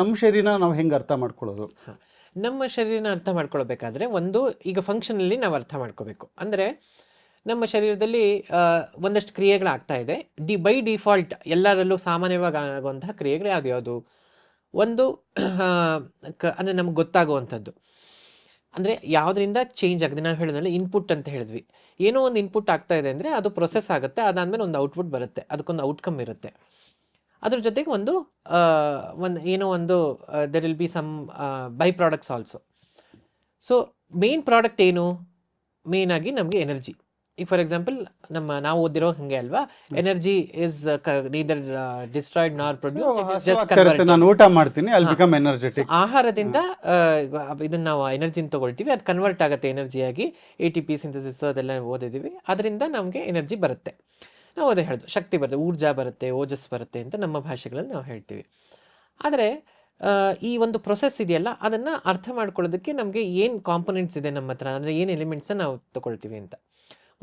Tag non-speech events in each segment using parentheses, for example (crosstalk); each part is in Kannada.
ನಮ್ಮ ಶರೀರನ ನಾವು ಹೆಂಗೆ ಅರ್ಥ ಮಾಡ್ಕೊಳ್ಳೋದು? ನಮ್ಮ ಶರೀರನ ಅರ್ಥ ಮಾಡ್ಕೊಳ್ಬೇಕಾದ್ರೆ ಒಂದು, ಈಗ ಫಂಕ್ಷನಲ್ಲಿ ನಾವು ಅರ್ಥ ಮಾಡ್ಕೋಬೇಕು. ಅಂದರೆ ನಮ್ಮ ಶರೀರದಲ್ಲಿ ಒಂದಷ್ಟು ಕ್ರಿಯೆಗಳಾಗ್ತಾ ಇದೆ. ಡಿ, ಬೈ ಡಿಫಾಲ್ಟ್ ಎಲ್ಲರಲ್ಲೂ ಸಾಮಾನ್ಯವಾಗಿ ಆಗುವಂತಹ ಕ್ರಿಯೆಗಳು ಯಾವ್ದು ಒಂದು ಕ, ಅಂದರೆ ನಮ್ಗೆ ಗೊತ್ತಾಗುವಂಥದ್ದು. ಅಂದರೆ ಯಾವುದರಿಂದ ಚೇಂಜ್ ಆಗಿದೆ? ನಾವು ಹೇಳಿದ್ನಲ್ಲ ಇನ್ಪುಟ್ ಅಂತ ಹೇಳಿದ್ವಿ. ಏನೋ ಒಂದು ಇನ್ಪುಟ್ ಆಗ್ತಾ ಇದೆ ಅಂದರೆ ಅದು ಪ್ರೊಸೆಸ್ ಆಗುತ್ತೆ, ಅದಾದಮೇಲೆ ಒಂದು ಔಟ್ಪುಟ್ ಬರುತ್ತೆ. ಅದಕ್ಕೊಂದು ಔಟ್ಕಮ್ ಇರುತ್ತೆ. ಅದ್ರ ಜೊತೆಗೆ ಒಂದು ಒಂದು ಏನೋ ಒಂದು there will be some by products also so main product ಏನು? ಮೇನ್ ಆಗಿ ನಮಗೆ ಎನರ್ಜಿ ಈಗ ಫಾರ್ ಎಕ್ಸಾಂಪಲ್ ನಮ್ಮ ನಾವು ಓದಿರೋ ಹಂಗೆ ಅಲ್ವಾ? Energy is neither destroyed nor produce ನಾನು ಊಟ ಮಾಡ್ತೀನಿ ಅಲ್ಲಿ. ಬಿಕಮ್ ಎನರ್ಜೆಟಿಕ್ ಆಹಾರದಿಂದ ಇದನ್ನ ನಾವು ಎನರ್ಜಿನ ತಗೊಳ್ತೀವಿ. ಅದು ಕನ್ವರ್ಟ್ ಆಗುತ್ತೆ ಎನರ್ಜಿಯಾಗಿ ಎ ಟಿ ಪಿ ಸಿಂಥಸಿಸ್ ಅದೆಲ್ಲ ಓದಿದ್ದೀವಿ. ಅದರಿಂದ ನಮಗೆ ಎನರ್ಜಿ ಬರುತ್ತೆ. ನಾವು ಅದೇ ಹೇಳೋದು, ಶಕ್ತಿ ಬರುತ್ತೆ, ಊರ್ಜಾ ಬರುತ್ತೆ ಓಜಸ್ ಬರುತ್ತೆ ಅಂತ ನಮ್ಮ ಭಾಷೆಗಳಲ್ಲಿ ನಾವು ಹೇಳ್ತೀವಿ. ಆದರೆ ಈ ಒಂದು ಪ್ರೊಸೆಸ್ ಇದೆಯಲ್ಲ, ಅದನ್ನು ಅರ್ಥ ಮಾಡ್ಕೊಳ್ಳೋದಕ್ಕೆ ನಮಗೆ ಏನು ಕಾಂಪೊನೆಂಟ್ಸ್ ಇದೆ ನಮ್ಮ ಹತ್ರ, ಅಂದರೆ ಏನು ಎಲಿಮೆಂಟ್ಸನ್ನ ನಾವು ತಗೊಳ್ತೀವಿ ಅಂತ.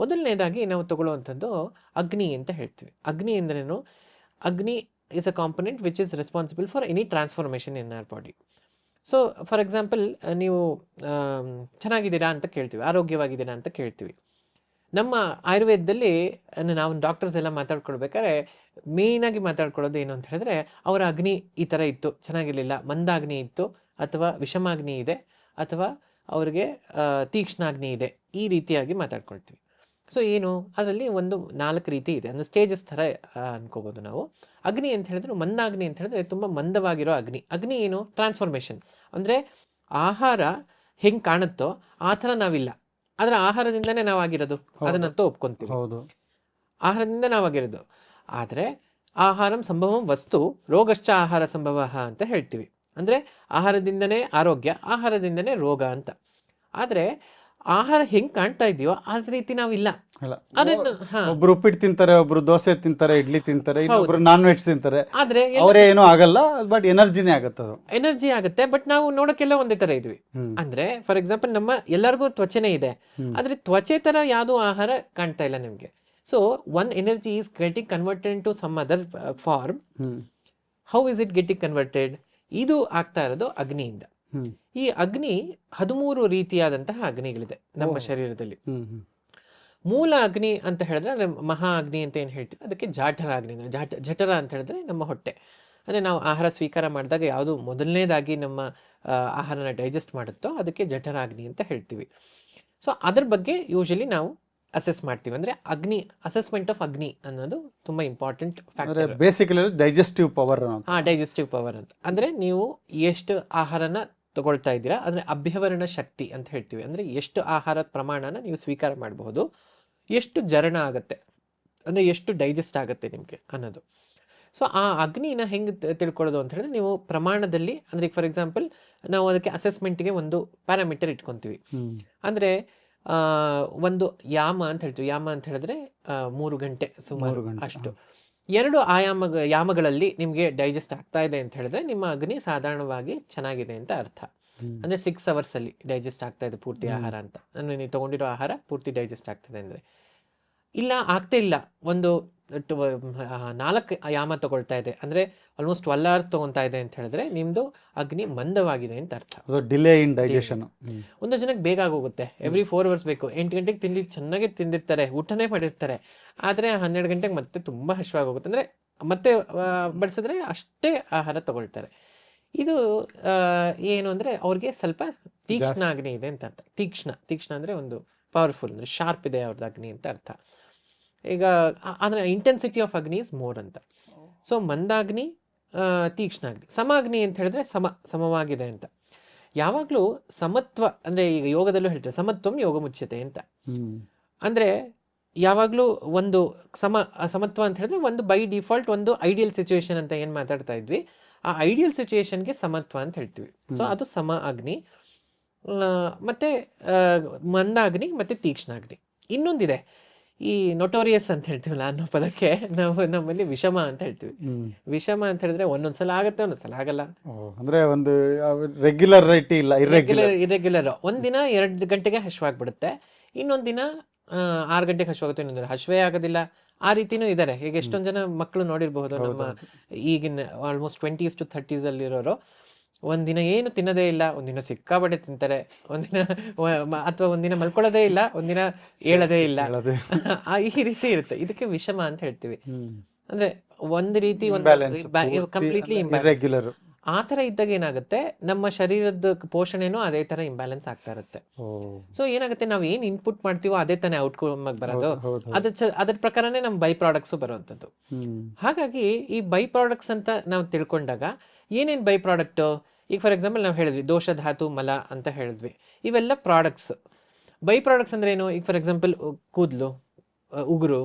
ಮೊದಲನೇದಾಗಿ ನಾವು ತಗೊಳ್ಳುವಂಥದ್ದು ಅಗ್ನಿ ಅಂತ ಹೇಳ್ತೀವಿ. ಅಗ್ನಿ ಎಂದರೇನು agni is a component which is responsible for any transformation in our body so for example ನೀವು ಚೆನ್ನಾಗಿದ್ದೀರಾ ಅಂತ ಕೇಳ್ತೀವಿ, ಆರೋಗ್ಯವಾಗಿದ್ದೀರಾ ಅಂತ ಕೇಳ್ತೀವಿ. ನಮ್ಮ ಆಯುರ್ವೇದದಲ್ಲಿ ನಾವು ಡಾಕ್ಟರ್ಸ್ ಎಲ್ಲ ಮಾತಾಡ್ಕೊಳ್ಬೇಕಾದ್ರೆ ಮೇಯ್ನಾಗಿ ಮಾತಾಡ್ಕೊಳ್ಳೋದು ಏನು ಅಂತ ಹೇಳಿದ್ರೆ, ಅವರ ಅಗ್ನಿ ಈ ಥರ ಇತ್ತು, ಚೆನ್ನಾಗಿರಲಿಲ್ಲ, ಮಂದಾಗ್ನಿ ಇತ್ತು, ಅಥವಾ ವಿಷಮಾಗ್ನಿ ಇದೆ, ಅಥವಾ ಅವ್ರಿಗೆ ತೀಕ್ಷ್ಣಾಗ್ನಿ ಇದೆ, ಈ ರೀತಿಯಾಗಿ ಮಾತಾಡ್ಕೊಳ್ತೀವಿ. ಸೊ ಏನು, ಅದರಲ್ಲಿ ಒಂದು ನಾಲ್ಕು ರೀತಿ ಇದೆ, ಅಂದರೆ ಸ್ಟೇಜಸ್ ಥರ ಅನ್ಕೋಬೋದು ನಾವು. ಅಗ್ನಿ ಅಂತ ಹೇಳಿದ್ರೆ, ಮಂದಾಗ್ನಿ ಅಂತ ಹೇಳಿದ್ರೆ, ತುಂಬ ಮಂದವಾಗಿರೋ ಅಗ್ನಿ. ಅಗ್ನಿ ಏನು ಟ್ರಾನ್ಸ್ಫಾರ್ಮೇಷನ್ ಅಂದರೆ, ಆಹಾರ ಹೆಂಗೆ ಕಾಣುತ್ತೋ, ಆ ಥರ ನಾವಿಲ್ಲ. ಆದರೆ ಆಹಾರದಿಂದನೇ ನಾವಾಗಿರೋದು. ಅದನ್ನಂತೂ ಒಪ್ಕೊಂತೀವಿ. ಹೌದು. ಆಹಾರದಿಂದ ನಾವಾಗಿರೋದು. ಆದರೆ ಆಹಾರಂ ಸಂಭವಂ ವಸ್ತು ರೋಗಶ್ಚ ಆಹಾರ ಸಂಭವ ಅಂತ ಹೇಳ್ತೀವಿ. ಅಂದರೆ ಆಹಾರದಿಂದನೇ ಆರೋಗ್ಯ ಆಹಾರದಿಂದನೇ ರೋಗ ಅಂತ. ಆದರೆ ಆಹಾರ ಹೆಂಗೆ ಕಾಣ್ತಾ ಇದೆಯೋ ಆ ರೀತಿ ನಾವಿಲ್ಲ. ಒಬ್ರು ಉಪ್ಪಿಟ್ಟು ತಿಂತಾರೆ ಒಬ್ರು ದೋಸೆ ತಿಂತಾರೆ ಇಡ್ಲಿ ತಿಂತಾರೆ ಇನ್ನೊಬ್ರು ನಾನ್ ವೆಜ್ ತಿಂತಾರೆ. ಆದರೆ ಅವರೇ ಏನೂ ಆಗಲ್ಲ ಬಟ್ ಎನರ್ಜಿನೇ ಅದು. ಎನರ್ಜಿ ಆಗುತ್ತೆ ಬಟ್ ನಾವು ನೋಡಕ್ಕೆಲ್ಲ ಒಂದೇ ತರ ಇದ್ವಿ. ಅಂದ್ರೆ ಫಾರ್ ಎಕ್ಸಾಂಪಲ್ ನಮ್ಮ ಎಲ್ಲರಿಗೂ ತ್ವಚೆನೇ ಇದೆ. ಆದ್ರೆ ತ್ವಚೆ ತರ ಯಾವುದು ಆಹಾರ ಕಾಣ್ತಾ ಇಲ್ಲ ನಿಮ್ಗೆ. So one energy is getting converted to some other form how is it getting converted ಇದು ಆಗ್ತಾ ಇರೋದು ಅಗ್ನಿಯಿಂದ. ಈ ಅಗ್ನಿ ಹದಿಮೂರು ರೀತಿಯಾದಂತಹ ಅಗ್ನಿಗಳಿದೆ ನಮ್ಮ. ಶರೀರದಲ್ಲಿ. ಮೂಲ ಅಗ್ನಿ ಅಂತ ಹೇಳಿದ್ರೆ ಅಂದರೆ ಮಹಾ ಅಗ್ನಿ ಅಂತ ಏನು ಹೇಳ್ತೀವಿ? ಅದಕ್ಕೆ ಜಾಠರ ಅಗ್ನಿ ಅಂದ್ರೆ ಜಾಠ ಜಠರ ಅಂತ ಹೇಳಿದ್ರೆ ನಮ್ಮ ಹೊಟ್ಟೆ. ಅಂದರೆ ನಾವು ಆಹಾರ ಸ್ವೀಕಾರ ಮಾಡಿದಾಗ ಯಾವುದು ಮೊದಲನೇದಾಗಿ ನಮ್ಮ ಆಹಾರನ ಡೈಜೆಸ್ಟ್ ಮಾಡುತ್ತೋ ಅದಕ್ಕೆ ಜಠರಾಗ್ನಿ ಅಂತ ಹೇಳ್ತೀವಿ. ಸೊ ಅದ್ರ ಬಗ್ಗೆ ಯೂಶಲಿ ನಾವು ಅಸೆಸ್ ಮಾಡ್ತೀವಿ. ಅಂದರೆ ಅಗ್ನಿ ಅಸೆಸ್ಮೆಂಟ್ ಆಫ್ ಅಗ್ನಿ ಅನ್ನೋದು ತುಂಬ important factor basically digestive power ಹಾಂ ಡೈಜೆಸ್ಟಿವ್ ಪವರ್ ಅಂತ. ಅಂದರೆ ನೀವು ಎಷ್ಟು ಆಹಾರನ ತಗೊಳ್ತಾ ಇದ್ದೀರಾ ಅಂದರೆ ಅಭ್ಯವರಣ ಶಕ್ತಿ ಅಂತ ಹೇಳ್ತೀವಿ. ಅಂದರೆ ಎಷ್ಟು ಆಹಾರದ ಪ್ರಮಾಣನ ನೀವು ಸ್ವೀಕಾರ ಮಾಡಬಹುದು. ಎಷ್ಟು ಜರಣ ಆಗುತ್ತೆ? ಅಂದರೆ ಎಷ್ಟು ಡೈಜೆಸ್ಟ್ ಆಗುತ್ತೆ ನಿಮಗೆ ಅನ್ನೋದು. ಸೊ ಆ ಅಗ್ನಿನ ಹೆಂಗೆ ತಿಳ್ಕೊಳ್ಳೋದು ಅಂತ ಹೇಳಿದ್ರೆ ನೀವು ಪ್ರಮಾಣದಲ್ಲಿ ಅಂದರೆ ಫಾರ್ ಎಕ್ಸಾಂಪಲ್ ನಾವು ಅದಕ್ಕೆ ಅಸೆಸ್ಮೆಂಟ್ಗೆ ಒಂದು ಪ್ಯಾರಾಮೀಟರ್ ಇಟ್ಕೊತೀವಿ. ಅಂದ್ರೆ ಒಂದು ಯಾಮ ಅಂತ ಹೇಳ್ತೀವಿ. ಯಾಮ ಅಂತ ಹೇಳಿದ್ರೆ ಮೂರು ಗಂಟೆ ಸುಮಾರು ಮೂರು ಅಷ್ಟು. ಎರಡು ಆಯಾಮ ಯಾಮಗಳಲ್ಲಿ ನಿಮಗೆ ಡೈಜೆಸ್ಟ್ ಆಗ್ತಾ ಇದೆ ಅಂತ ಹೇಳಿದ್ರೆ ನಿಮ್ಮ ಅಗ್ನಿ ಸಾಧಾರಣವಾಗಿ ಚೆನ್ನಾಗಿದೆ ಅಂತ ಅರ್ಥ. ಅಂದರೆ ಸಿಕ್ಸ್ ಅವರ್ಸಲ್ಲಿ ಡೈಜೆಸ್ಟ್ ಆಗ್ತಾ ಇದೆ ಪೂರ್ತಿ ಆಹಾರ ಅಂತ. ನಾನು ನೀವು ತಗೊಂಡಿರೋ ಆಹಾರ ಪೂರ್ತಿ ಡೈಜೆಸ್ಟ್ ಆಗ್ತದೆ ಅಂದ್ರೆ. ಇಲ್ಲ ಆಗ್ತಾ ಇಲ್ಲ. ಒಂದು ನಾಲ್ಕು ಯಾಮ ತಗೊಳ್ತಾ ಇದೆ. ಅಂದ್ರೆ ಆಲ್ಮೋಸ್ಟ್ ಟ್ವೆಲ್ ಅವರ್ಸ್ ತೊಗೊತಾ ಇದೆ ಅಂತ ಹೇಳಿದ್ರೆ ನಿಮ್ಮದು ಅಗ್ನಿ ಮಂದವಾಗಿದೆ ಅಂತ ಅರ್ಥ. ಡಿಲೇ ಇನ್ ಡೈಜೆಷನ್ ಒಂದು ಜನಕ್ಕೆ ಬೇಗ ಆಗೋಗುತ್ತೆ. ಎವ್ರಿ ಫೋರ್ ಅವರ್ಸ್ ಬೇಕು. ಎಂಟು ಗಂಟೆಗೆ ತಿಂಡಿ ಚೆನ್ನಾಗಿ ತಿಂದಿರ್ತಾರೆ ಊಟನೇ ಮಾಡಿರ್ತಾರೆ. ಆದ್ರೆ ಹನ್ನೆರಡು ಗಂಟೆಗೆ ಮತ್ತೆ ತುಂಬಾ ಹಶ್ವಾಗೋಗುತ್ತೆ ಅಂದ್ರೆ ಮತ್ತೆ ಬಡಿಸಿದ್ರೆ ಅಷ್ಟೇ ಆಹಾರ ತಗೊಳ್ತಾರೆ. ಇದು ಏನು ಅಂದರೆ ಅವ್ರಿಗೆ ಸ್ವಲ್ಪ ತೀಕ್ಷ್ಣ ಅಗ್ನಿ ಇದೆ ಅಂತ ಅರ್ಥ. ತೀಕ್ಷ್ಣ ತೀಕ್ಷ್ಣ ಅಂದರೆ ಒಂದು ಪವರ್ಫುಲ್ ಅಂದರೆ ಶಾರ್ಪ್ ಇದೆ ಅವ್ರದ್ದು ಅಗ್ನಿ ಅಂತ ಅರ್ಥ. ಈಗ ಅಂದರೆ intensity of agni is more ಅಂತ. ಸೊ ಮಂದಾಗ್ನಿ ತೀಕ್ಷ್ಣ ಅಗ್ನಿ. ಸಮಾಗ್ನಿ ಅಂತ ಹೇಳಿದ್ರೆ ಸಮ ಸಮವಾಗಿದೆ ಅಂತ. ಯಾವಾಗಲೂ ಸಮತ್ವ ಅಂದರೆ ಈಗ ಯೋಗದಲ್ಲೂ ಹೇಳ್ತಾರೆ ಸಮತ್ವಂ ಯೋಗ ಮುಚ್ಚತೆ ಅಂತ. ಅಂದರೆ ಯಾವಾಗಲೂ ಒಂದು ಸಮ ಸಮತ್ವ ಅಂತ ಹೇಳಿದ್ರೆ ಒಂದು ಬೈ ಡಿಫಾಲ್ಟ್ ಒಂದು ಐಡಿಯಲ್ ಸಿಚುವೇಶನ್ ಅಂತ ಏನು ಮಾತಾಡ್ತಾ ಇದ್ವಿ? ಆ ಐಡಿಯಲ್ ಸಿಚುಯೇಷನ್ಗೆ ಸಮತ್ವ ಅಂತ ಹೇಳ್ತೀವಿ. ಸೊ ಅದು ಸಮ ಅಗ್ನಿ ಮತ್ತೆ ಆ, ಮಂದಾಗ್ನಿ ಮತ್ತೆ ತೀಕ್ಷ್ಣಾಗ್ನಿ ಇನ್ನೊಂದಿದೆ. ಈ ನೊಟೋರಿಯಸ್ ಅಂತ ಹೇಳ್ತೀವಲ್ಲ ಅನ್ನೋ ಪದಕ್ಕೆ ನಾವು ನಮ್ಮಲ್ಲಿ ವಿಷಮ ಅಂತ ಹೇಳ್ತೀವಿ. ವಿಷಮ ಅಂತ ಹೇಳಿದ್ರೆ ಒಂದೊಂದ್ಸಲ ಆಗುತ್ತೆ ಒಂದೊಂದ್ಸಲ ಆಗಲ್ಲ. ಅಂದ್ರೆ ಒಂದು ರೆಗ್ಯುಲರ್ ರೈಟಿ ಇಲ್ಲ ಇರೆಗ್ಯುಲರ್ ಇರೆಗ್ಯುಲರ್ ಒಂದಿನ ಎರಡು ಗಂಟೆಗೆ ಹಶ್ವಾಗ್ಬಿಡುತ್ತೆ. ಇನ್ನೊಂದಿನ ಆರು ಗಂಟೆಗೆ ಹಶ್ವಾಗುತ್ತೆ ಇನ್ನೊಂದು ದಿನ ಹಶ್ವೇ ಆಗೋದಿಲ್ಲ. ಆ ರೀತಿನೂ ಇದಾರೆ. ಈಗ ಎಷ್ಟೊಂದು ಜನ ಮಕ್ಕಳು ನೋಡಿರಬಹುದು ನಮ್ಮ ಈಗಿನ ಆಲ್ಮೋಸ್ಟ್ ಟ್ವೆಂಟೀಸ್ ಟು ಥರ್ಟೀಸ್ ಅಲ್ಲಿರೋರು. ಒಂದಿನ ಏನು ತಿನ್ನದೇ ಇಲ್ಲ ಒಂದಿನ ಸಿಕ್ಕಾಪಟ್ಟೆ ತಿಂತಾರೆ ಒಂದಿನ ಅಥವಾ ಒಂದಿನ ಮಲ್ಕೊಳ್ಳೋದೇ ಇಲ್ಲ ಒಂದಿನ ಹೇಳೋದೇ ಇಲ್ಲ. ಆ, ಈ ರೀತಿ ಇರುತ್ತೆ. ಇದಕ್ಕೆ ವಿಷಮ ಅಂತ ಹೇಳ್ತೀವಿ. ಅಂದ್ರೆ ಒಂದ್ ರೀತಿ ಕಂಪ್ಲೀಟ್ಲಿ. ಆ ಥರ ಇದ್ದಾಗ ಏನಾಗುತ್ತೆ? ನಮ್ಮ ಶರೀರದ ಪೋಷಣೆನೂ ಅದೇ ತರ ಇಂಬ್ಯಾಲೆನ್ಸ್ ಆಗ್ತಾ ಇರುತ್ತೆ. ಸೊ ಏನಾಗುತ್ತೆ? ನಾವು ಏನು ಇನ್ಪುಟ್ ಮಾಡ್ತೀವೋ ಅದೇ ತಾನೇ ಔಟ್ಕಮ್ ಆಗಿ ಬರೋದು. ಅದ್ರ ಅದ್ರ ಪ್ರಕಾರನೇ ನಮ್ಮ ಬೈ ಪ್ರಾಡಕ್ಟ್ಸು ಬರುವಂಥದ್ದು. ಹಾಗಾಗಿ ಈ ಬೈ ಪ್ರಾಡಕ್ಟ್ಸ್ ಅಂತ ನಾವು ತಿಳ್ಕೊಂಡಾಗ ಏನೇನು ಬೈ ಪ್ರಾಡಕ್ಟು ಈಗ ಫಾರ್ ಎಕ್ಸಾಂಪಲ್ ನಾವು ಹೇಳಿದ್ವಿ ದೋಷ ಧಾತು ಮಲ ಅಂತ ಹೇಳಿದ್ವಿ. ಇವೆಲ್ಲ ಪ್ರಾಡಕ್ಟ್ಸ್ ಬೈ ಪ್ರಾಡಕ್ಟ್ಸ್ ಅಂದ್ರೆ ಏನು? ಈಗ ಫಾರ್ ಎಕ್ಸಾಂಪಲ್ ಕೂದಲು ಉಗುರು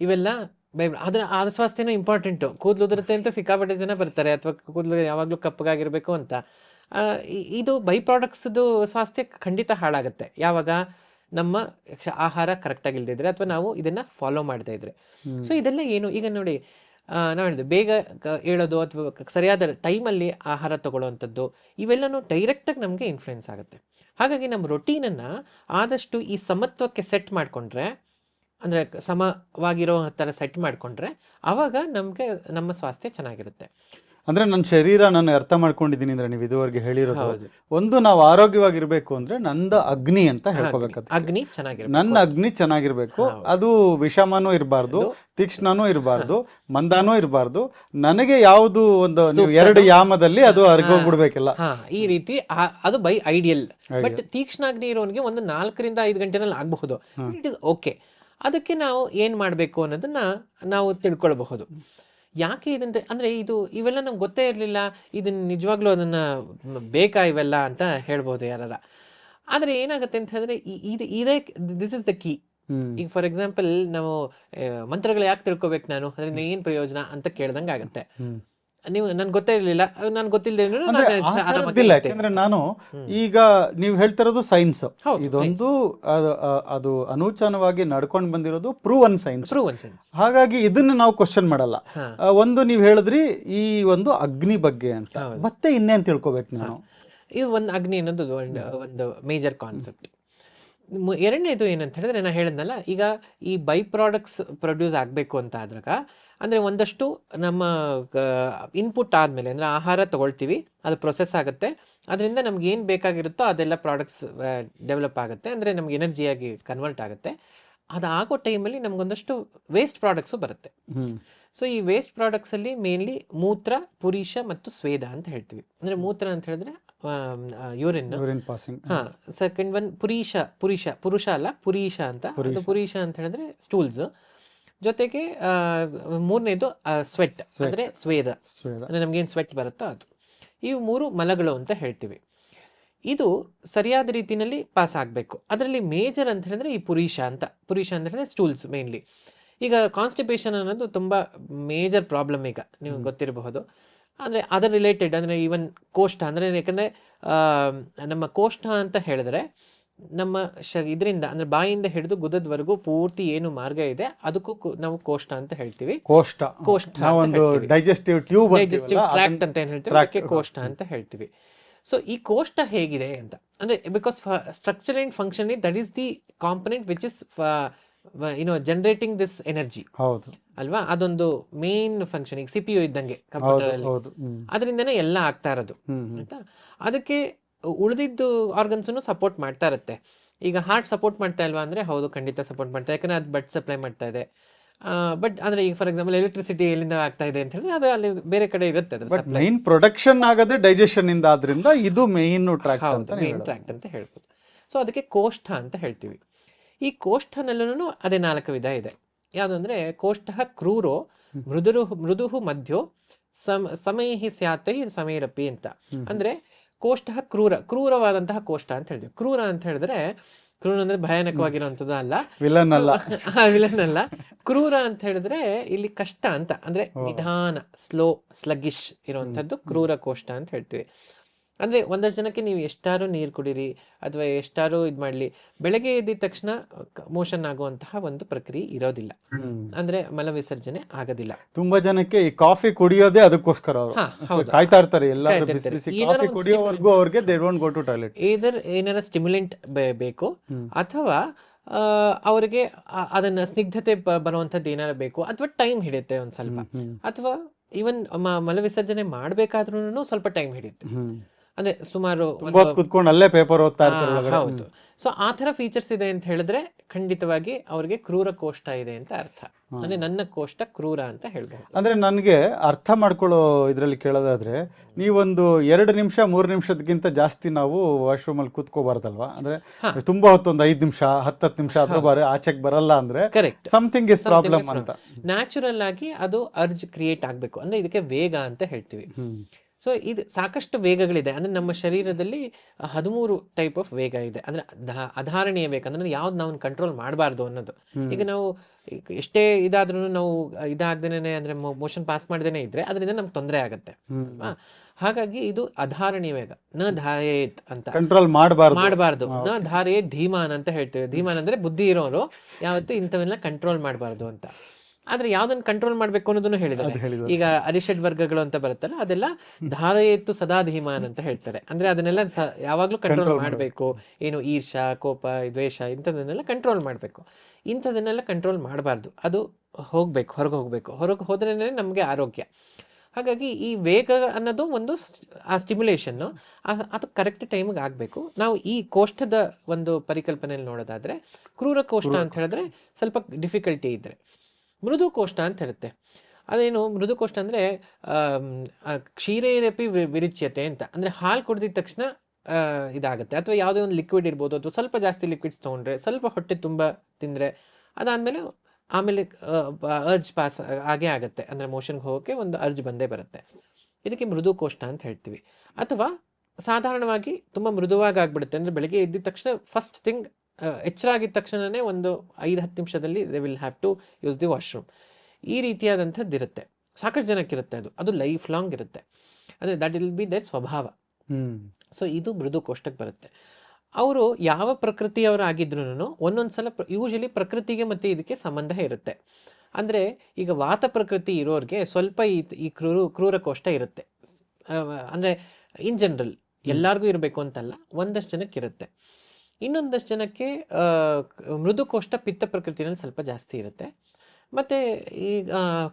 ಇವೆಲ್ಲ ಬೈ ಅದ್ರ ಆ ಸ್ವಾಸ್ಥ್ಯನೂ ಇಂಪಾರ್ಟೆಂಟು ಕೂದಲು ಉದುರುತ್ತೆ ಅಂತ ಸಿಕ್ಕಾಪಟ್ಟೆ ಜನ ಬರ್ತಾರೆ ಅಥವಾ ಕೂದಲು ಯಾವಾಗಲೂ ಕಪ್ಪಗಾಗಿರ್ಬೇಕು ಅಂತ. ಇದು ಬೈ ಪ್ರಾಡಕ್ಟ್ಸ್ದು ಸ್ವಾಸ್ಥ್ಯ ಖಂಡಿತ ಹಾಳಾಗುತ್ತೆ. ಯಾವಾಗ? ನಮ್ಮ ಆಹಾರ ಕರೆಕ್ಟಾಗಿ ಇಲ್ದಿದ್ರೆ ಅಥವಾ ನಾವು ಇದನ್ನ ಫಾಲೋ ಮಾಡ್ತಾ ಇದ್ರೆ. ಸೊ ಇದೆಲ್ಲ ಏನು? ಈಗ ನೋಡಿ ನಾವು ಹೇಳಿದ್ವಿ ಬೇಗ ಹೇಳೋದು ಅಥವಾ ಸರಿಯಾದ ಟೈಮಲ್ಲಿ ಆಹಾರ ತಗೊಳ್ಳೋವಂಥದ್ದು ಇವೆಲ್ಲನೂ ಡೈರೆಕ್ಟಾಗಿ ನಮಗೆ ಇನ್ಫ್ಲುಯೆನ್ಸ್ ಆಗುತ್ತೆ. ಹಾಗಾಗಿ ನಮ್ಮ ರೊಟೀನನ್ನು ಆದಷ್ಟು ಈ ಸಮತ್ವಕ್ಕೆ ಸೆಟ್ ಮಾಡಿಕೊಂಡ್ರೆ ಅಂದರೆ ಸಮವಾಗಿರೋ ಥರ ಸೆಟ್ ಮಾಡಿಕೊಂಡ್ರೆ ಆವಾಗ ನಮಗೆ ನಮ್ಮ ಸ್ವಾಸ್ಥ್ಯ ಚೆನ್ನಾಗಿರುತ್ತೆ. ಅಂದ್ರೆ ನನ್ನ ಶರೀರ ನಾನು ಅರ್ಥ ಮಾಡ್ಕೊಂಡಿದ್ದೀನಿ ಅಂದ್ರೆ ನೀವು ಇದುವರೆಗೆ ಹೇಳಿರೋದು. ಒಂದು ನಾವು ಆರೋಗ್ಯವಾಗಿರ್ಬೇಕು ಅಂದ್ರೆ ನಂದ ಅಗ್ನಿ ಅಂತ ಹೇಳ್ಕೋಬೇಕು ಅಗ್ನಿ ಚೆನ್ನಾಗಿರುತ್ತೆ ನನ್ನ ಅಗ್ನಿ ಚೆನ್ನಾಗಿರ್ಬೇಕು. ಅದು ವಿಷಮನೂ ಇರಬಾರ್ದು ತೀಕ್ಷ್ಣನೂ ಇರಬಾರ್ದು (laughs) ಮಂದಾನೂ ಇರಬಾರ್ದು. ನನಗೆ ಯಾವುದು ಒಂದು ನೀವು ಎರಡು ಯಾಮದಲ್ಲಿ ಅದು ಅರ್ಗೋಗ್ಬಿಡ್ಬೇಕಿಲ್ಲ ಈ ರೀತಿ ಅದು ಬೈ ಐಡಿಯಲ್. ಬಟ್ ತೀಕ್ಷ್ಣ ಅಗ್ನಿ ಇರೋನಿಗೆ ಒಂದು ನಾಲ್ಕರಿಂದ ಐದು ಗಂಟೆನಲ್ಲಿ ಆಗಬಹುದು. It is okay. ಅದಕ್ಕೆ ನಾವು ಏನು ಮಾಡಬೇಕು ಅನ್ನೋದನ್ನ ನಾವು ತಿಳ್ಕೊಳ್ಬಹುದು. ಯಾಕೆ ಇದಂತ ಅಂದರೆ ಇದು ಇವೆಲ್ಲ ನಮ್ಗೆ ಗೊತ್ತೇ ಇರಲಿಲ್ಲ ಇದನ್ನು ನಿಜವಾಗ್ಲೂ ಅದನ್ನು ಬೇಕಾ ಇವೆಲ್ಲ ಅಂತ ಹೇಳ್ಬೋದು ಯಾರಾರ. ಆದರೆ ಏನಾಗುತ್ತೆ ಅಂತ ಹೇಳಿದ್ರೆ ಇದು ಇದೇ ದಿಸ್ ಇಸ್ ದ ಕೀ ಈಗ ಫಾರ್ ಎಕ್ಸಾಂಪಲ್ ನಾವು ಮಂತ್ರಗಳು ಯಾಕೆ ತಿಳ್ಕೊಬೇಕು ನಾನು? ಅದರಿಂದ ಏನು ಪ್ರಯೋಜನ ಅಂತ ಕೇಳ್ದಂಗೆ ಆಗುತ್ತೆ. ನೀವು ನನ್ಗೆ ಗೊತ್ತೇ ಇರಲಿಲ್ಲ. ನಾನು ಗೊತ್ತಿಲ್ಲದೆ ಅಂದ್ರೆ ಯಾಕಂದ್ರೆ ನಾನು ಈಗ ನೀವು ಹೇಳ್ತಿರೋದು ಸೈನ್ಸ್ ಇದೊಂದು ಅದು ಅನೂಚನವಾಗಿ ನಡ್ಕೊಂಡು ಬಂದಿರೋದು proven science proven one sense ಹಾಗಾಗಿ ಇದನ್ನ ನಾವು ಕ್ವಶನ್ ಮಾಡಲ್ಲ. ಒಂದು ನೀವು ಹೇಳಿದ್ರಿ ಈ ಒಂದು ಅಗ್ನಿ ಬಗ್ಗೆ ಅಂತ. ಮತ್ತೆ ಇನ್ನೇನು ತಿಳ್ಕೊಬೇಕು ನಾನು. ಇದು ಒಂದು ಅಗ್ನಿ ಅನ್ನೋದು ಒಂದು ಒಂದು ಮೇಜರ್ ಕಾನ್ಸೆಪ್ಟ್ ಎರಡನೇದು ಏನಂತ ಹೇಳಿದ್ರೆ ನಾನು ಹೇಳಿದ್ನಲ್ಲ ಈಗ ಈ ಬೈ ಪ್ರಾಡಕ್ಟ್ಸ್ ಪ್ರೊಡ್ಯೂಸ್ ಆಗಬೇಕು ಅಂತ ಆದಾಗ ಅಂದರೆ ಒಂದಷ್ಟು ನಮ್ಮ ಇನ್ಪುಟ್ ಆದಮೇಲೆ ಅಂದರೆ ಆಹಾರ ತಗೊಳ್ತೀವಿ ಅದು ಪ್ರೊಸೆಸ್ ಆಗುತ್ತೆ. ಅದರಿಂದ ನಮ್ಗೆ ಏನು ಬೇಕಾಗಿರುತ್ತೋ ಅದೆಲ್ಲ ಪ್ರಾಡಕ್ಟ್ಸ್ ಡೆವಲಪ್ ಆಗುತ್ತೆ. ಅಂದರೆ ನಮ್ಗೆ ಎನರ್ಜಿಯಾಗಿ ಕನ್ವರ್ಟ್ ಆಗುತ್ತೆ. ಆಗೋ ಟೈಮಲ್ಲಿ ನಮಗೊಂದಷ್ಟು ವೇಸ್ಟ್ ಪ್ರಾಡಕ್ಟ್ಸು ಬರುತ್ತೆ. ಸೊ ಈ ವೇಸ್ಟ್ ಪ್ರಾಡಕ್ಟ್ಸಲ್ಲಿ ಮೇನ್ಲಿ ಮೂತ್ರ ಪುರೀಷ ಮತ್ತು ಸ್ವೇದ ಅಂತ ಹೇಳ್ತೀವಿ. ಅಂದರೆ ಮೂತ್ರ ಅಂತ ಹೇಳಿದ್ರೆ ಯೂರಿನ್ ಯೂರಿನ್ ಪಾಸಿಂಗ್ ಹಾಂ ಸೆಕೆಂಡ್ ಒನ್ ಪುರೀಷ ಪುರುಷ ಪುರುಷ ಅಲ್ಲ ಪುರೀಷ ಅಂತ. ಪುರೀಷ. ಅಂತ ಹೇಳಿದ್ರೆ ಸ್ಟೂಲ್ಸ್ ಜೊತೆಗೆ ಮೂರನೇದು ಸ್ವೆಟ್ ಅಂದರೆ ಸ್ವೇದ. ಅಂದರೆ ನಮಗೇನು ಸ್ವೆಟ್ ಬರುತ್ತೋ ಅದು. ಇವು ಮೂರು ಮಲಗಳು ಅಂತ ಹೇಳ್ತೀವಿ. ಇದು ಸರಿಯಾದ ರೀತಿಯಲ್ಲಿ ಪಾಸ್ ಆಗಬೇಕು. ಅದರಲ್ಲಿ ಮೇಜರ್ ಅಂತ ಹೇಳಿದ್ರೆ ಈ ಪುರುಷ ಅಂತ. ಪುರುಷ ಅಂತ ಹೇಳಿದ್ರೆ ಸ್ಟೂಲ್ಸ್ ಮೇನ್ಲಿ ಈಗ ಕಾನ್ಸ್ಟಿಪೇಷನ್ ಅನ್ನೋದು ತುಂಬ ಮೇಜರ್ ಪ್ರಾಬ್ಲಮ್ ಈಗ ನೀವು ಗೊತ್ತಿರಬಹುದು. ಅಂದರೆ ಅದರ ರಿಲೇಟೆಡ್ ಅಂದರೆ ಈವನ್ ಕೋಷ್ಠ ಅಂದರೆ ಯಾಕಂದರೆ ನಮ್ಮ ಕೋಷ್ಠ ಅಂತ ಹೇಳಿದ್ರೆ ನಮ್ಮ ಶ ಇದರಿಂದ ಅಂದ್ರೆ ಬಾಯಿಂದ ಹಿಡಿದು ಗುದದ್ವರೆಗೂ ಪೂರ್ತಿ ಏನು ಮಾರ್ಗ ಇದೆ ಅದಕ್ಕೂ ಕೋ- ನಾವು ಕೋಷ್ಟ ಅಂತ ಹೇಳ್ತೀವಿ. ಕೋಷ್ಟ. ಕೋಷ್ಠ ಅಂತ ನಾವೊಂದು ಹೇಳ್ತೀವಿ. ಡೈಜೆಸ್ಟಿವ್ ಟ್ಯೂಬ್ ಡೈಜೆಸ್ಟಿವ್ ಟ್ರ್ಯಾಕ್ಟ್ ಅಂತ ಏನ್ ಹೇಳ್ತೀವಿ? tract, ಅದಕ್ಕೆ ಕೋಷ್ಟ ಅಂತ ಹೇಳ್ತೀವಿ. ಸೊ ಈ ಕೋಷ್ಟ ಹೇಗಿದೆ ಅಂತ ಅಂದ್ರೆ because structure and function that is the component which is you know generating this energy ಹೌದು. ಅಲ್ವಾ? ಅದೊಂದು ಮೇನ್ ಫಂಕ್ಷನ್ ಈಗ ಸಿಪಿಯು ಇದ್ದಂಗೆ ಹೌದು ಕಂಪ್ಯೂಟರ್ ಅಲ್ಲಿ. ಹೌದು ಹ್ಮ್. ಅದರಿಂದನೇ ಎಲ್ಲ ಆಗ್ತಾ ಇರೋದು. ಹ್ಮ್ ಹ್ಮ್. ಆಯ್ತಾ? ಅದಕ್ಕೆ ಉಳಿದಿದ್ದು ಆರ್ಗನ್ಸನ್ನು ಸಪೋರ್ಟ್ ಮಾಡ್ತಾ ಇರುತ್ತೆ. ಈಗ ಹಾರ್ಟ್ ಸಪೋರ್ಟ್ ಮಾಡ್ತಾ ಇಲ್ವಾ ಅಂದ್ರೆ ಹೌದು ಖಂಡಿತ ಸಪೋರ್ಟ್ ಮಾಡ್ತಾ ಯಾಕಂದ್ರೆ ಅದು ಬ್ಲಡ್ ಸಪ್ಲೈ ಮಾಡ್ತಾ ಇದೆ. ಬಟ್ ಅಂದ್ರೆ ಈಗ ಫಾರ್ ಎಕ್ಸಾಂಪಲ್ ಎಲೆಕ್ಟ್ರಿಸಿಟಿ ಎಲ್ಲಿಂದ ಆಗ್ತಾ ಇದೆ ಅಂತ ಹೇಳಿದ್ರೆ ಅದು ಅಲ್ಲಿ ಬೇರೆ ಕಡೆ ಇರುತ್ತೆ ಅದು ಮೈನ್ ಪ್ರೊಡಕ್ಷನ್ ಆಗೋದು ಡೈಜೆಷನ್ ಇಂದ ಆದ್ರಿಂದ ಇದು ಮೇನ್ ಟ್ರ್ಯಾಕ್ ಹೌದು ಮೇನ್ ಟ್ರ್ಯಾಕ್ಟ್ ಅಂತ ಹೇಳ್ಬೋದು. ಸೊ ಅದಕ್ಕೆ ಕೋಷ್ಠ ಅಂತ ಹೇಳ್ತೀವಿ. ಈ ಕೋಷ್ಠನಲ್ಲೂ ಅದೇ ನಾಲ್ಕು ವಿಧ ಇದೆ. ಯಾವುದು ಅಂದರೆ ಕೋಷ್ಠ ಕ್ರೂರೋ. ಮೃದುರು ಮೃದುಹು ಮಧ್ಯೋ ಸಮ ಸಮೈಹಿ ಸ್ಯಾತೈ ಸಮೈರಪಿ ಅಂತ. ಅಂದ್ರೆ ಕೋಷ್ಠ ಕ್ರೂರ ಕ್ರೂರವಾದಂತಹ ಕೋಷ್ಠ ಅಂತ ಹೇಳ್ತೀವಿ ಕ್ರೂರ ಅಂತ ಹೇಳಿದ್ರೆ ಕ್ರೂರ ಅಂದ್ರೆ ಭಯಾನಕವಾಗಿರುವಂಥದ್ದು ಅಲ್ಲ ವಿಲನ್ ಅಲ್ಲ (laughs) ವಿಲನ್ ಅಲ್ಲ ಕ್ರೂರ ಅಂತ ಹೇಳಿದ್ರೆ ಇಲ್ಲಿ ಕಷ್ಟ ಅಂತ ಅಂದ್ರೆ ನಿಧಾನ ಸ್ಲೋ ಸ್ಲಗ್ಗಿಶ್ ಇರುವಂತದ್ದು ಕ್ರೂರ ಕೋಷ್ಠ ಅಂತ ಹೇಳ್ತೀವಿ. ಅಂದ್ರೆ ಒಂದಷ್ಟು ಜನಕ್ಕೆ ನೀವು ಎಷ್ಟಾರು ನೀರು ಕುಡೀರಿ ಅಥವಾ ಎಷ್ಟಾರು ಇದು ಮಾಡಲಿ ಬೆಳಗ್ಗೆ ಎದ್ದಿದ ತಕ್ಷಣ ಮೋಷನ್ ಆಗುವಂತಹ ಒಂದು ಪ್ರಕ್ರಿಯೆ ಇರೋದಿಲ್ಲ. ಅಂದ್ರೆ ಮಲವಿಸರ್ಜನೆ ಆಗೋದಿಲ್ಲ. ತುಂಬಾ ಜನಕ್ಕೆ ಈ ಕಾಫಿ ಕುಡಿಯೋದೇ ಅದಕ್ಕೋಸ್ಕರ ಕಾಯ್ತಾ ಇರ್ತಾರೆ ಕುಡಿಯೋವರೆಗೂ ಅವ್ರಿಗೆ they don't go to toilet ಏನಾರ ಸ್ಟಿಮ್ಯುಲೆಂಟ್ ಬೇಕು ಅಥವಾ ಅವರಿಗೆ ಅದನ್ನ ಸ್ನಿಗ್ಧತೆ ಬರುವಂಥದ್ದು ಏನಾರ ಬೇಕು ಅಥವಾ ಟೈಮ್ ಹಿಡಿಯುತ್ತೆ ಒಂದ್ ಸ್ವಲ್ಪ. ಅಥವಾ ಈವನ್ ಮಲ ವಿಸರ್ಜನೆ ಮಾಡಬೇಕಾದ್ರೂ ಸ್ವಲ್ಪ ಟೈಮ್ ಹಿಡಿಯುತ್ತೆ. ಅಂದ್ರೆ ಸುಮಾರು ಕುತ್ಕೊಂಡು ಅಲ್ಲೇ ಪೇಪರ್ ಓದ್ತಾ ಇರ್ತಾರೆ ಹೌದು. ಸೊ ಆ ತರ ಫೀಚರ್ಸ್ ಇದೆ ಅಂತ ಹೇಳಿದ್ರೆ ಖಂಡಿತವಾಗಿ ಅವ್ರಿಗೆ ಕ್ರೂರ ಕೋಷ್ಟ ಇದೆ ಅಂತ ಅರ್ಥ. ಅಂದ್ರೆ ನನ್ನ ಕೋಷ್ಟ ಕ್ರೂರ ಅಂತ ಹೇಳ್ಬೋದು ಅಂದ್ರೆ ನನಗೆ ಅರ್ಥ ಮಾಡ್ಕೊಳ್ಳೋ ಇದರಲ್ಲಿ ಕೇಳೋದಾದ್ರೆ ನೀವೊಂದು ಎರಡು ನಿಮಿಷ ಮೂರು ನಿಮಿಷದಕ್ಕಿಂತ ಜಾಸ್ತಿ ನಾವು ವಾಶ್ರೂಮ್ ಅಲ್ಲಿ ಕೂತ್ಕೋಬಾರ್ದಲ್ವಾ? ಅಂದ್ರೆ ತುಂಬಾ ಹೊತ್ತೊಂದು ಐದು ನಿಮಿಷ ಹತ್ತತ್ತು ನಿಮಿಷ ಆದ್ರೂ ಬಾರಿ ಆಚೆಗೆ ಬರಲ್ಲ ಅಂದ್ರೆ ಕರೆಕ್ಟ್ ಸಮಥಿಂಗ್ ಇಸ್ ಪ್ರಾಬ್ಲಮ್ ಅಂತ. ನ್ಯಾಚುರಲ್ ಆಗಿ ಅದು ಅರ್ಜ್ ಕ್ರಿಯೇಟ್ ಆಗಬೇಕು. ಅಂದ್ರೆ ಇದಕ್ಕೆ ವೇಗ ಅಂತ ಹೇಳ್ತೀವಿ. ಸೊ ಇದು ಸಾಕಷ್ಟು ವೇಗಗಳಿದೆ. ಅಂದ್ರೆ ನಮ್ಮ ಶರೀರದಲ್ಲಿ ಹದಿಮೂರು ಟೈಪ್ ಆಫ್ ವೇಗ ಇದೆ. ಅಂದರೆ ಅಧಾರಣೀಯ ವೇಗ. ಅಂದರೆ ಯಾವ್ದು ನಾವು ಕಂಟ್ರೋಲ್ ಮಾಡಬಾರ್ದು ಅನ್ನೋದು. ಈಗ ನಾವು ಎಷ್ಟೇ ಇದಾದ್ರೂ ನಾವು ಇದಾಗ್ದೇನೆ ಅಂದ್ರೆ ಮೋಷನ್ ಪಾಸ್ ಮಾಡ್ದೇನೆ ಇದ್ರೆ ಅದರಿಂದ ನಮ್ಗೆ ತೊಂದರೆ ಆಗುತ್ತೆ. ಹಾಗಾಗಿ ಇದು ಅಧಾರಣೀಯ ವೇಗ. ನ ಧಾರೇತ್ ಅಂತ. ಕಂಟ್ರೋಲ್ ಮಾಡಬಾರ್ದು. ಮಾಡಬಾರ್ದು. ನ ಧಾರೇ ಧೀಮಾನ್ ಅಂತ ಹೇಳ್ತೇವೆ. ಧೀಮಾನ್ ಅಂದ್ರೆ ಬುದ್ಧಿ ಇರೋರು. ಯಾವತ್ತೂ ಇಂಥವೆಲ್ಲ ಕಂಟ್ರೋಲ್ ಮಾಡಬಾರ್ದು ಅಂತ. ಆದ್ರೆ ಯಾವ್ದನ್ನ ಕಂಟ್ರೋಲ್ ಮಾಡ್ಬೇಕು ಅನ್ನೋದನ್ನು ಹೇಳಿದ್ದಾರೆ ಹೇಳಿದ್ರು. ಈಗ ಅರಿಷಡ್ ವರ್ಗಗಳು ಅಂತ ಬರುತ್ತಲ್ಲ ಅದೆಲ್ಲ ಧಾರಯೇತ್ತು ಸದಾ ಧೀಮಾನ್ ಅಂತ ಹೇಳ್ತಾರೆ. ಅಂದ್ರೆ ಅದನ್ನೆಲ್ಲ ಯಾವಾಗ್ಲೂ ಕಂಟ್ರೋಲ್ ಮಾಡ್ಬೇಕು. ಏನು ಈರ್ಷ ಕೋಪ ದ್ವೇಷ ಇಂಥದನ್ನೆಲ್ಲ ಕಂಟ್ರೋಲ್ ಮಾಡ್ಬೇಕು. ಇಂಥದನ್ನೆಲ್ಲ ಕಂಟ್ರೋಲ್ ಮಾಡಬಾರ್ದು. ಅದು ಹೋಗ್ಬೇಕು ಹೊರಗೆ ಹೋಗ್ಬೇಕು. ಹೊರಗೆ ಹೋದ್ರೇನೆ ನಮಗೆ ಆರೋಗ್ಯ. ಹಾಗಾಗಿ ಈ ವೇಗ ಅನ್ನೋದು ಒಂದು ಆ ಸ್ಟಿಮ್ಯುಲೇಷನ್ನು ಅದು ಕರೆಕ್ಟ್ ಟೈಮಿಗೆ ಆಗಬೇಕು. ನಾವು ಈ ಕೋಷ್ಟದ ಒಂದು ಪರಿಕಲ್ಪನೆಯಲ್ಲಿ ನೋಡೋದಾದ್ರೆ ಕ್ರೂರ ಕೋಷ್ಠ ಅಂತ ಹೇಳಿದ್ರೆ ಸ್ವಲ್ಪ ಡಿಫಿಕಲ್ಟಿ ಇದ್ರೆ. ಮೃದು ಕೋಷ್ಟ ಅಂತ ಇರುತ್ತೆ. ಅದೇನು? ಮೃದು ಕೋಷ್ಠ ಅಂದರೆ ಕ್ಷೀರೇರಪಿ ವಿರಿಚ್ಯತೆ ಅಂತ. ಅಂದರೆ ಹಾಲು ಕುಡ್ದಿದ ತಕ್ಷಣ ಇದಾಗುತ್ತೆ. ಅಥವಾ ಯಾವುದೇ ಒಂದು ಲಿಕ್ವಿಡ್ ಇರ್ಬೋದು, ಅಥವಾ ಸ್ವಲ್ಪ ಜಾಸ್ತಿ ಲಿಕ್ವಿಡ್ಸ್ ತೊಗೊಂಡ್ರೆ, ಸ್ವಲ್ಪ ಹೊಟ್ಟೆ ತುಂಬ ತಿಂದರೆ, ಅದಾದಮೇಲೆ ಆಮೇಲೆ ಅರ್ಜ್ ಪಾಸ್ ಆಗೇ ಆಗುತ್ತೆ. ಅಂದರೆ ಮೋಷನ್ಗೆ ಹೋಗೋಕ್ಕೆ ಒಂದು ಅರ್ಜ್ ಬಂದೇ ಬರುತ್ತೆ. ಇದಕ್ಕೆ ಮೃದು ಕೋಷ್ಟ ಅಂತ ಹೇಳ್ತೀವಿ. ಅಥವಾ ಸಾಧಾರಣವಾಗಿ ತುಂಬ ಮೃದುವಾಗಿ ಆಗ್ಬಿಡುತ್ತೆ. ಅಂದರೆ ಬೆಳಗ್ಗೆ ಎದ್ದಿದ ತಕ್ಷಣ ಫಸ್ಟ್ ಥಿಂಗ್ ಎಚ್ಚರ ಆಗಿದ ತಕ್ಷಣವೇ ಒಂದು ಐದು ಹತ್ತು ನಿಮಿಷದಲ್ಲಿ they will have to use the washroom ಈ ರೀತಿಯಾದಂಥದ್ದು ಇರುತ್ತೆ. ಸಾಕಷ್ಟು ಜನಕ್ಕಿರುತ್ತೆ ಅದು. ಅದು ಲೈಫ್ ಲಾಂಗ್ ಇರುತ್ತೆ. ಅಂದರೆ ದಟ್ ವಿಲ್ ಬಿ ದೇರ್ ಸ್ವಭಾವ. ಸೊ ಇದು ಮೃದು ಕೋಷ್ಟಕ್ಕೆ ಬರುತ್ತೆ. ಅವರು ಯಾವ ಪ್ರಕೃತಿಯವರು ಆಗಿದ್ರು ಒಂದೊಂದು ಸಲ ಯೂಶಲಿ ಪ್ರಕೃತಿಗೆ ಮತ್ತು ಇದಕ್ಕೆ ಸಂಬಂಧ ಇರುತ್ತೆ. ಅಂದರೆ ಈಗ ವಾತ ಪ್ರಕೃತಿ ಇರೋರಿಗೆ ಸ್ವಲ್ಪ ಈ ಈ ಕ್ರೂರು ಕ್ರೂರ ಕೋಷ್ಟ ಇರುತ್ತೆ. ಅಂದರೆ ಇನ್ ಜನರಲ್ ಎಲ್ಲರಿಗೂ ಇರಬೇಕು ಅಂತಲ್ಲ ಒಂದಷ್ಟು ಜನಕ್ಕೆ ಇರುತ್ತೆ ಇನ್ನೊಂದಷ್ಟು ಜನಕ್ಕೆ ಮೃದು ಕೋಷ್ಟ ಪಿತ್ತ ಪ್ರಕೃತಿನಲ್ಲಿ ಸ್ವಲ್ಪ ಜಾಸ್ತಿ ಇರುತ್ತೆ. ಮತ್ತು ಈ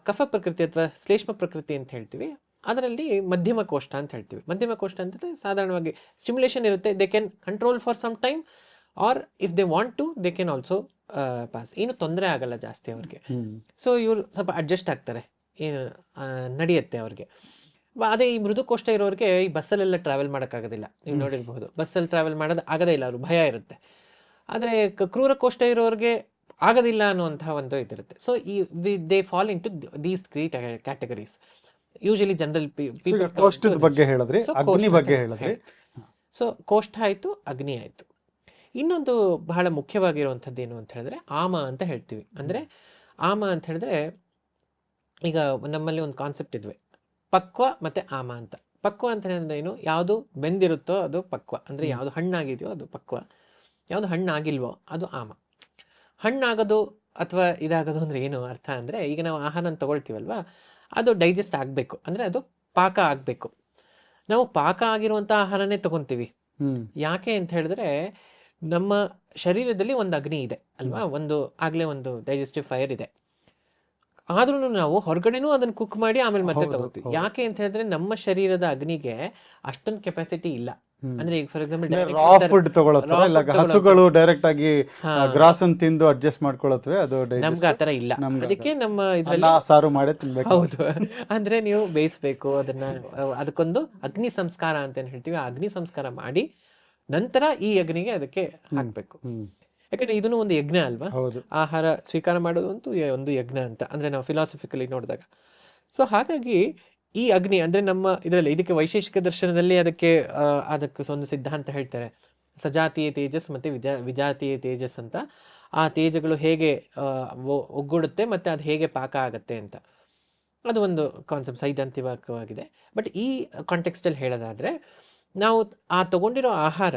ಕಫ ಪ್ರಕೃತಿ ಅಥವಾ ಶ್ಲೇಷ್ಮ ಪ್ರಕೃತಿ ಅಂತ ಹೇಳ್ತೀವಿ. ಅದರಲ್ಲಿ ಮಧ್ಯಮ ಕೋಷ್ಟ ಅಂತ ಹೇಳ್ತೀವಿ. ಮಧ್ಯಮ ಕೋಷ್ಟ ಅಂತಂದರೆ ಸಾಧಾರಣವಾಗಿ ಸ್ಟಿಮ್ಯುಲೇಷನ್ ಇರುತ್ತೆ. They can control for some time or if they want to they can also pass ಏನು ತೊಂದರೆ ಆಗಲ್ಲ ಜಾಸ್ತಿ ಅವ್ರಿಗೆ. ಸೊ ಇವರು ಸ್ವಲ್ಪ ಅಡ್ಜಸ್ಟ್ ಆಗ್ತಾರೆ. ಏನು ನಡೆಯುತ್ತೆ ಅವ್ರಿಗೆ. ಅದೇ ಈ ಮೃದು ಕೋಷ್ಟ ಇರೋರಿಗೆ ಈ ಬಸ್ಸಲ್ಲೆಲ್ಲ ಟ್ರಾವೆಲ್ ಮಾಡೋಕ್ಕಾಗೋದಿಲ್ಲ. ನೀವು. ನೋಡಿರ್ಬಹುದು ಬಸ್ಸಲ್ಲಿ ಟ್ರಾವೆಲ್ ಮಾಡೋದು ಆಗದೇ ಇಲ್ಲ ಅವರು ಭಯ ಇರುತ್ತೆ. ಆದರೆ ಕ್ರೂರ ಕೋಷ್ಟ ಇರೋರಿಗೆ ಆಗೋದಿಲ್ಲ ಅನ್ನುವಂತಹ ಒಂದು ಇದಿರುತ್ತೆ. ಸೊ ಈ they fall into these three categories usually general ಕೋಷ್ಟದ ಬಗ್ಗೆ ಹೇಳಿದ್ರೆ ಅಗ್ನಿ ಬಗ್ಗೆ ಹೇಳಿದ್ರೆ ಹೇಳಿದ್ರಿ. ಸೊ ಕೋಷ್ಟ ಆಯಿತು ಅಗ್ನಿ ಆಯಿತು. ಇನ್ನೊಂದು ಬಹಳ ಮುಖ್ಯವಾಗಿರುವಂಥದ್ದು ಏನು ಅಂತ ಹೇಳಿದ್ರೆ ಆಮ ಅಂತ ಹೇಳ್ತೀವಿ. ಅಂದರೆ ಆಮ ಅಂತ ಹೇಳಿದ್ರೆ ಈಗ ನಮ್ಮಲ್ಲಿ ಒಂದು ಕಾನ್ಸೆಪ್ಟ್ ಇದ್ವಿ. ಪಕ್ವ ಮತ್ತು ಆಮ ಅಂತ. ಪಕ್ವ ಅಂತ ಏನು? ಯಾವುದು ಬೆಂದಿರುತ್ತೋ ಅದು ಪಕ್ವ. ಅಂದರೆ ಯಾವುದು ಹಣ್ಣಾಗಿದೆಯೋ ಅದು ಪಕ್ವ. ಯಾವುದು ಹಣ್ಣಾಗಿಲ್ವೋ ಅದು ಆಮ. ಹಣ್ಣಾಗೋದು ಅಥವಾ ಇದಾಗೋದು ಅಂದರೆ ಏನು ಅರ್ಥ ಅಂದರೆ ಈಗ ನಾವು ಆಹಾರನ ತಗೊಳ್ತೀವಲ್ವಾ? ಅದು ಡೈಜೆಸ್ಟ್ ಆಗಬೇಕು. ಅಂದರೆ ಅದು ಪಾಕ ಆಗಬೇಕು. ನಾವು ಪಾಕ ಆಗಿರುವಂಥ ಆಹಾರನೇ ತಗೊತೀವಿ. ಯಾಕೆ ಅಂತ ಹೇಳಿದ್ರೆ ನಮ್ಮ ಶರೀರದಲ್ಲಿ ಒಂದು ಅಗ್ನಿ ಇದೆ ಅಲ್ವಾ? ಒಂದು ಆಗಲೇ ಒಂದು ಡೈಜೆಸ್ಟಿವ್ ಫೈರ್ ಇದೆ. ಆದ್ರೂ ನಾವು ಹೊರಗಡೆನೂ ಅದನ್ನ ಕುಕ್ ಮಾಡಿ ಆಮೇಲೆ ಮತ್ತೆ ತಗೋತೀವಿ. ಯಾಕೆ ಅಂತ ಹೇಳಿದ್ರೆ ನಮ್ಮ ಶರೀರದ ಅಗ್ನಿಗೆ ಅಷ್ಟೊಂದು ಕೆಪಾಸಿಟಿ ಇಲ್ಲ. ಅಂದ್ರೆ ಈಗ ಫಾರ್ ಎಕ್ಸಾಂಪಲ್ ರಾ ಫುಡ್ ತಗೊಳತ್ತವೆ ಇಲ್ಲ ಹಸುಗಳು ಡೈರೆಕ್ಟ್ ಆಗಿ ಗ್ರಾಸ್ ಅನ್ನು ತಿಂದು ಅಡ್ಜಸ್ಟ್ ಮಾಡ್ಕೊಳತ್ವೆ ಅದು ನಮ್ಗೆ ಆತರ ಇಲ್ಲ. ಅದಕ್ಕೆ ನಮ್ಮ ಇದ್ರಲ್ಲಿ ಸಾರು ಮಾಡೇ ತಿನ್ಬೇಕು. ಹೌದು. (laughs) ಅಂದ್ರೆ ನೀವು ಬೇಯಿಸ್ಬೇಕು ಅದನ್ನ ಅದಕ್ಕೊಂದು ಅಗ್ನಿ ಸಂಸ್ಕಾರ ಅಂತ ಏನ್ ಹೇಳ್ತೀವಿ ಆ ಅಗ್ನಿ ಸಂಸ್ಕಾರ ಮಾಡಿ ನಂತರ ಈ ಅಗ್ನಿಗೆ ಅದಕ್ಕೆ ಹಾಕ್ಬೇಕು. ಯಾಕಂದ್ರೆ ಇದನ್ನು ಒಂದು ಯಜ್ಞ ಅಲ್ವಾ? ಹೌದು. ಆಹಾರ ಸ್ವೀಕಾರ ಮಾಡೋದು ಅಂತೂ ಒಂದು ಯಜ್ಞ ಅಂತ ಅಂದ್ರೆ ನಾವು ಫಿಲಾಸಫಿಕಲಿ ನೋಡಿದಾಗ. ಸೊ ಹಾಗಾಗಿ ಈ ಅಗ್ನಿ ಅಂದ್ರೆ ನಮ್ಮ ಇದರಲ್ಲಿ ಇದಕ್ಕೆ ವೈಶೇಷಿಕ ದರ್ಶನದಲ್ಲಿ ಅದಕ್ಕೆ ಅದಕ್ಕೆ ಒಂದು ಸಿದ್ಧಾಂತ ಹೇಳ್ತಾರೆ. ಸಜಾತೀಯ ತೇಜಸ್ ಮತ್ತೆ ವಿಜಾ ವಿಜಾತೀಯ ತೇಜಸ್ ಅಂತ. ಆ ತೇಜಗಳು ಹೇಗೆ ಒಗ್ಗೂಡುತ್ತೆ ಮತ್ತೆ ಅದು ಹೇಗೆ ಪಾಕ ಆಗುತ್ತೆ ಅಂತ. ಅದು ಒಂದು ಕಾನ್ಸೆಪ್ಟ್ ಸೈದ್ಧಾಂತಿಕವಾಗಿದೆ. ಬಟ್ ಈ ಕಾಂಟೆಕ್ಸ್ಟಲ್ಲಿ ಹೇಳೋದಾದರೆ ನಾವು ಆ ತಗೊಂಡಿರೋ ಆಹಾರ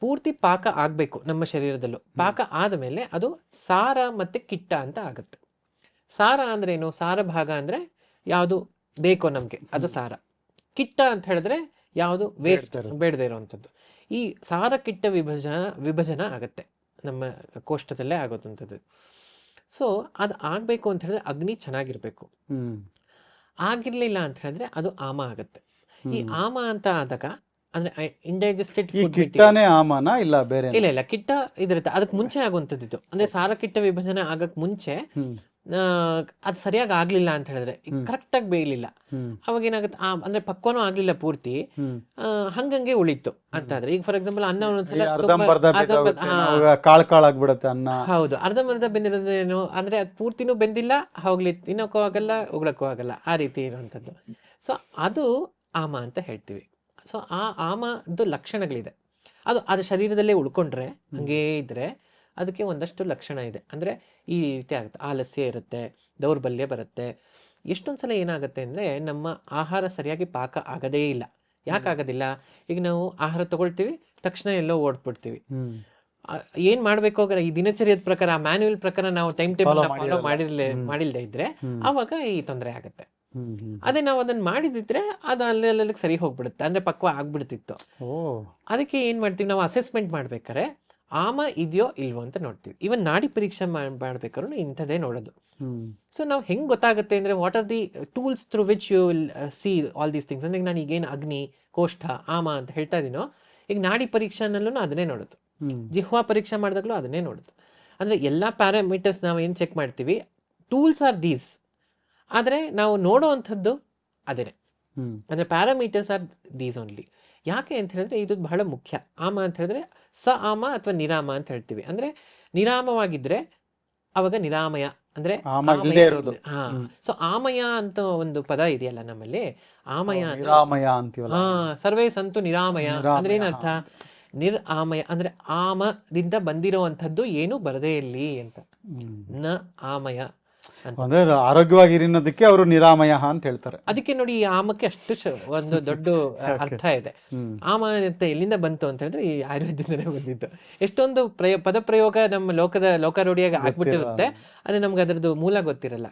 ಪೂರ್ತಿ ಪಾಕ ಆಗಬೇಕು ನಮ್ಮ ಶರೀರದಲ್ಲೂ. ಪಾಕ ಆದಮೇಲೆ ಅದು ಸಾರ ಮತ್ತು ಕಿಟ್ಟ ಅಂತ ಆಗುತ್ತೆ. ಸಾರ ಅಂದ್ರೆ ಏನು? ಸಾರ ಭಾಗ ಅಂದ್ರೆ ಯಾವುದು ಬೇಕೋ ನಮಗೆ ಅದು ಸಾರ. ಕಿಟ್ಟ ಅಂತ ಹೇಳಿದ್ರೆ ಯಾವುದು ವೇಸ್ಟ್ ಬೇಡದೆ ಇರುವಂಥದ್ದು. ಈ ಸಾರ ಕಿಟ್ಟ ವಿಭಜನ ವಿಭಜನ ಆಗುತ್ತೆ ನಮ್ಮ ಕೋಷ್ಟದಲ್ಲೇ ಆಗೋದಂಥದ್ದು. ಸೊ ಅದು ಆಗಬೇಕು ಅಂತ ಹೇಳಿದ್ರೆ ಅಗ್ನಿ ಚೆನ್ನಾಗಿರ್ಬೇಕು. ಆಗಿರ್ಲಿಲ್ಲ ಅಂತ ಹೇಳಿದ್ರೆ ಅದು ಆಮ ಆಗುತ್ತೆ. ಈ ಆಮ ಅಂತ ಆದಾಗ ಅಂದ್ರೆ ಇಂಡೈಜೆಸ್ಟೆಡ್ ಈ ಕಿಟ್ಟನೇ ಆಮನ ಇಲ್ಲ ಬೇರೆ ಇಲ್ಲ ಇಲ್ಲ ಕಿಟ್ಟ ಇದಿರುತ್ತೆ. ಅದಕ್ಕೆ ಮುಂಚೆ ಆಗುವಂತದ್ದು ಅಂದ್ರೆ ಸಾರ ಕಿಟ್ಟ ವಿಭಜನೆ ಆಗಕ್ ಮುಂಚೆ ಅದು ಸರಿಯಾಗಿ ಆಗ್ಲಿಲ್ಲ ಅಂತ ಹೇಳಿದ್ರೆ. ಕರೆಕ್ಟ್ ಆಗಿ ಬೇಯಲಿಲ್ಲ. ಅವಾಗ ಏನಾಗುತ್ತೆ ಅಂದ್ರೆ ಪಕ್ವನೂ ಆಗ್ಲಿಲ್ಲ ಪೂರ್ತಿ. ಹಂಗಂಗೆ ಉಳಿತು ಅಂತಾದ್ರೆ ಈಗ ಫಾರ್ ಎಕ್ಸಾಂಪಲ್ ಅನ್ನ ಒಂದೊಂದ್ಸಲ ಅನ್ನ. ಹೌದು ಅರ್ಧಂಬರ್ಧ ಬೆಂದಿರೋದೇನು ಅಂದ್ರೆ ಅದು ಪೂರ್ತಿನೂ ಬೆಂದಿಲ್ಲ ಹೋಗ್ಲಿ ತಿನ್ನೋಕ್ಕೂ ಆಗಲ್ಲ ಉಗ್ಳಕ್ಕೂ ಆಗಲ್ಲ ಆ ರೀತಿ ಇರುವಂತದ್ದು ಸೊ ಅದು ಆಮ ಅಂತ ಹೇಳ್ತೀವಿ. ಸೊ ಆ ಆಮದ್ದು ಲಕ್ಷಣಗಳಿದೆ. ಅದು ಅದು ಶರೀರದಲ್ಲೇ ಉಳ್ಕೊಂಡ್ರೆ ಹಂಗೇ ಇದ್ರೆ ಅದಕ್ಕೆ ಒಂದಷ್ಟು ಲಕ್ಷಣ ಇದೆ. ಅಂದ್ರೆ ಈ ರೀತಿ ಆಗುತ್ತೆ ಆಲಸ್ಯ ಇರುತ್ತೆ ದೌರ್ಬಲ್ಯ ಬರುತ್ತೆ. ಎಷ್ಟೊಂದು ಸಲ ಏನಾಗುತ್ತೆ ಅಂದ್ರೆ ನಮ್ಮ ಆಹಾರ ಸರಿಯಾಗಿ ಪಾಕ ಆಗದೇ ಇಲ್ಲ. ಯಾಕಾಗೋದಿಲ್ಲ ಈಗ ನಾವು ಆಹಾರ ತಗೊಳ್ತೀವಿ ತಕ್ಷಣ ಎಲ್ಲೋ ಓಡ್ಬಿಡ್ತೀವಿ. ಏನ್ ಮಾಡ್ಬೇಕು ಈ ದಿನಚರಿಯದ ಪ್ರಕಾರ ಮ್ಯಾನ್ಯುಯಲ್ ಪ್ರಕಾರ ನಾವು ಟೈಮ್ ಟೇಬಲ್ ಫಾಲೋ. ಮಾಡಿರ್ಲೆ ಮಾಡಿಲ್ದೇ ಇದ್ರೆ ಅವಾಗ ಈ ತೊಂದರೆ ಆಗುತ್ತೆ. ಅದೇ ನಾವು ಅದನ್ನ ಮಾಡಿದಿದ್ರೆ ಅದು ಅಲ್ಲೆಲ್ಲ ಸರಿ ಹೋಗ್ಬಿಡುತ್ತೆ. ಅಂದ್ರೆ ಪಕ್ವ ಆಗ್ಬಿಡ್ತಿತ್ತು. ಅದಕ್ಕೆ ಏನ್ ಮಾಡ್ತೀವಿ? ನಾವು ಅಸೆಸ್ಮೆಂಟ್ ಮಾಡ್ಬೇಕಾರೆ ಆಮ ಇದೆಯೋ ಇಲ್ವೋ ಅಂತ ನೋಡ್ತೀವಿ. ಇವನ್ ನಾಡಿ ಪರೀಕ್ಷೆ ಮಾಡ್ಬೇಕಾದ್ರೂ ಇಂಥದ್ದೇ ನೋಡೋದು. ಸೊ ನಾವು ಹೆಂಗ್ ಗೊತ್ತಾಗುತ್ತೆ ಅಂದ್ರೆ what are the tools through which you will see all these things ಅಂದ್ರೆ ಈಗ ನಾನು ಈಗೇನು ಅಗ್ನಿ ಕೋಷ್ಠ ಆಮ ಅಂತ ಹೇಳ್ತಾ ಇದೀನೋ ಈಗ ನಾಡಿ ಪರೀಕ್ಷೆನಲ್ಲೂ ಅದನ್ನೇ ನೋಡೋದು. ಜಿಹ್ವಾ ಪರೀಕ್ಷೆ ಮಾಡಿದಾಗಲೂ ಅದನ್ನೇ ನೋಡೋದು. ಅಂದ್ರೆ ಎಲ್ಲಾ ಪ್ಯಾರಾಮೀಟರ್ಸ್ ನಾವು ಏನು ಚೆಕ್ ಮಾಡ್ತೀವಿ? ಟೂಲ್ಸ್ ಆರ್ ದೀಸ್ ಆದರೆ ನಾವು ನೋಡುವಂಥದ್ದು ಅದೇನೆ. ಹ್ಮ್. ಅಂದರೆ ಪ್ಯಾರಾಮೀಟರ್ಸ್ ಆರ್ ದೀಸ್ ಓನ್ಲಿ ಯಾಕೆ ಅಂತ ಹೇಳಿದ್ರೆ ಇದು ಬಹಳ ಮುಖ್ಯ. ಆಮ ಅಂತ ಹೇಳಿದ್ರೆ ಸ ಆಮ ಅಥವಾ ನಿರಾಮ ಅಂತ ಹೇಳ್ತೀವಿ. ಅಂದರೆ ನಿರಾಮವಾಗಿದ್ರೆ ಅವಾಗ ನಿರಾಮಯ. ಅಂದ್ರೆ ಸೊ ಆಮಯ ಅಂತ ಒಂದು ಪದ ಇದೆಯಲ್ಲ ನಮ್ಮಲ್ಲಿ? ಆಮಯ ನಿರಾಮಯ ಅಂತೀವಲ್ಲ. ಹಾ ಸರ್ವೇ ಸಂತು ನಿರಾಮಯ. ಅಂದ್ರೆ ಏನರ್ಥ? ನಿರ್ ಆಮಯ ಅಂದ್ರೆ ಆಮದಿಂದ ಬಂದಿರುವಂತದ್ದು ಏನು ಬರದೇ ಇರಲಿ ಅಂತ. ನ ಆಮಯ. ಅಂತ. ಆರೋಗ್ಯವಾಗಿ ಆರೋಗ್ಯವಾಗಿರೋದಕ್ಕೆ ಅವರು ನಿರಾಮಯ ಅಂತ ಹೇಳ್ತಾರೆ. ಅದಕ್ಕೆ ನೋಡಿ ಈ ಆಮಕ್ಕೆ ಅಷ್ಟು ಒಂದು (laughs) ದೊಡ್ಡ ಅರ್ಥ ಇದೆ. ಆಮ ಅಂತ ಎಲ್ಲಿಂದ ಬಂತು ಅಂತ ಹೇಳಿದ್ರೆ ಈ ಆಯುರ್ವೇದದಿಂದನೇ ಬಂದಿದ್ದು. ಎಷ್ಟೊಂದು ಪ್ರಯ ಪದಪ್ರಯೋಗ ನಮ್ಮ ಲೋಕದ ಲೋಕಾರೂಢಿಯಾಗಿ ಆಗ್ಬಿಟ್ಟಿರುತ್ತೆ. ಅಂದ್ರೆ ನಮ್ಗೆ ಅದರದ್ದು ಮೂಲ ಗೊತ್ತಿರಲ್ಲ.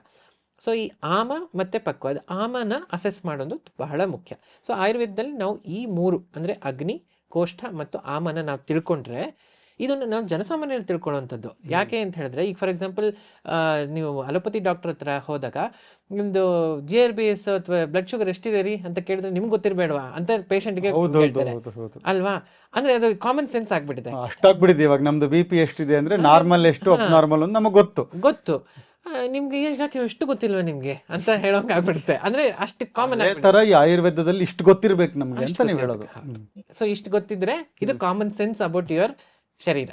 ಸೊ ಈ ಆಮ ಮತ್ತೆ ಪಕ್ವ ಅದು ಆಮನ ಅಸೆಸ್ ಮಾಡೋದು ಬಹಳ ಮುಖ್ಯ. ಸೊ ಆಯುರ್ವೇದದಲ್ಲಿ ನಾವು ಈ ಮೂರು ಅಂದ್ರೆ ಅಗ್ನಿ ಕೋಷ್ಠ ಮತ್ತು ಆಮನ ನಾವು ತಿಳ್ಕೊಂಡ್ರೆ ಇದನ್ನು ನಾವು ಜನಸಾಮಾನ್ಯರು ತಿಳ್ಕೊಳ್ಳುವಂಥದ್ದು ಯಾಕೆ ಅಂತ ಹೇಳಿದ್ರೆ ಈಗ ಫಾರ್ ಎಕ್ಸಾಂಪಲ್ ನೀವು ಅಲೋಪತಿ ಡಾಕ್ಟರ್ ಹತ್ರ ಹೋದಾಗ ನಿಮ್ದು ಜಿ ಆರ್ ಬಿ ಎಸ್ ಅಥವಾ ಬ್ಲಡ್ ಶುಗರ್ ಎಷ್ಟಿದೆ ರೀ ಅಂತ ಕೇಳಿದ್ರೆ ನಿಮ್ಗೆ ಗೊತ್ತಿರಬೇಡವಾ ಅಂತ ಪೇಷಂಟ್ಗೆ ಗೆ ಹೌದು ಹೇಳ್ತಾರೆ ಹೌದು ಹೌದು ಅಲ್ವಾ? ಅಂದ್ರೆ ಅದು ಕಾಮನ್ ಸೆನ್ಸ್ ಆಗ್ಬಿಟ್ಟಿದೆ. ಅಷ್ಟಾಗ್ಬಿಟ್ಟಿದೆ ಇವಾಗ. ನಮ್ದು ಬಿ ಪಿ ಎಷ್ಟಿದೆ ಅಂದ್ರೆ ನಾರ್ಮಲ್ ಎಷ್ಟು ನಾರ್ಮಲ್ ಅಂತ ನಮಗೆ ಗೊತ್ತು. ಗೊತ್ತು. ನಿಮ್ಗೆ ಯಾಕೆ ಎಷ್ಟು ಗೊತ್ತಿಲ್ವಾ ನಿಮ್ಗೆ ಅಂತ ಹೇಳೋಕೆ ಆಗ್ಬಿಡುತ್ತೆ. ಅಂದ್ರೆ ಅಷ್ಟು ಕಾಮನ್ ತರ ಈ ಆಯುರ್ವೇದದಲ್ಲಿ ಇಷ್ಟು ಗೊತ್ತಿರ್ಬೇಕು ನಮ್ಗೆ ಅಂತ ನೀವು ಹೇಳೋದು. ಸೊ ಇಷ್ಟು ಗೊತ್ತಿದ್ರೆ ಇದು ಕಾಮನ್ ಸೆನ್ಸ್ ಅಬೌಟ್ ಯುವರ್ ಶರೀರ.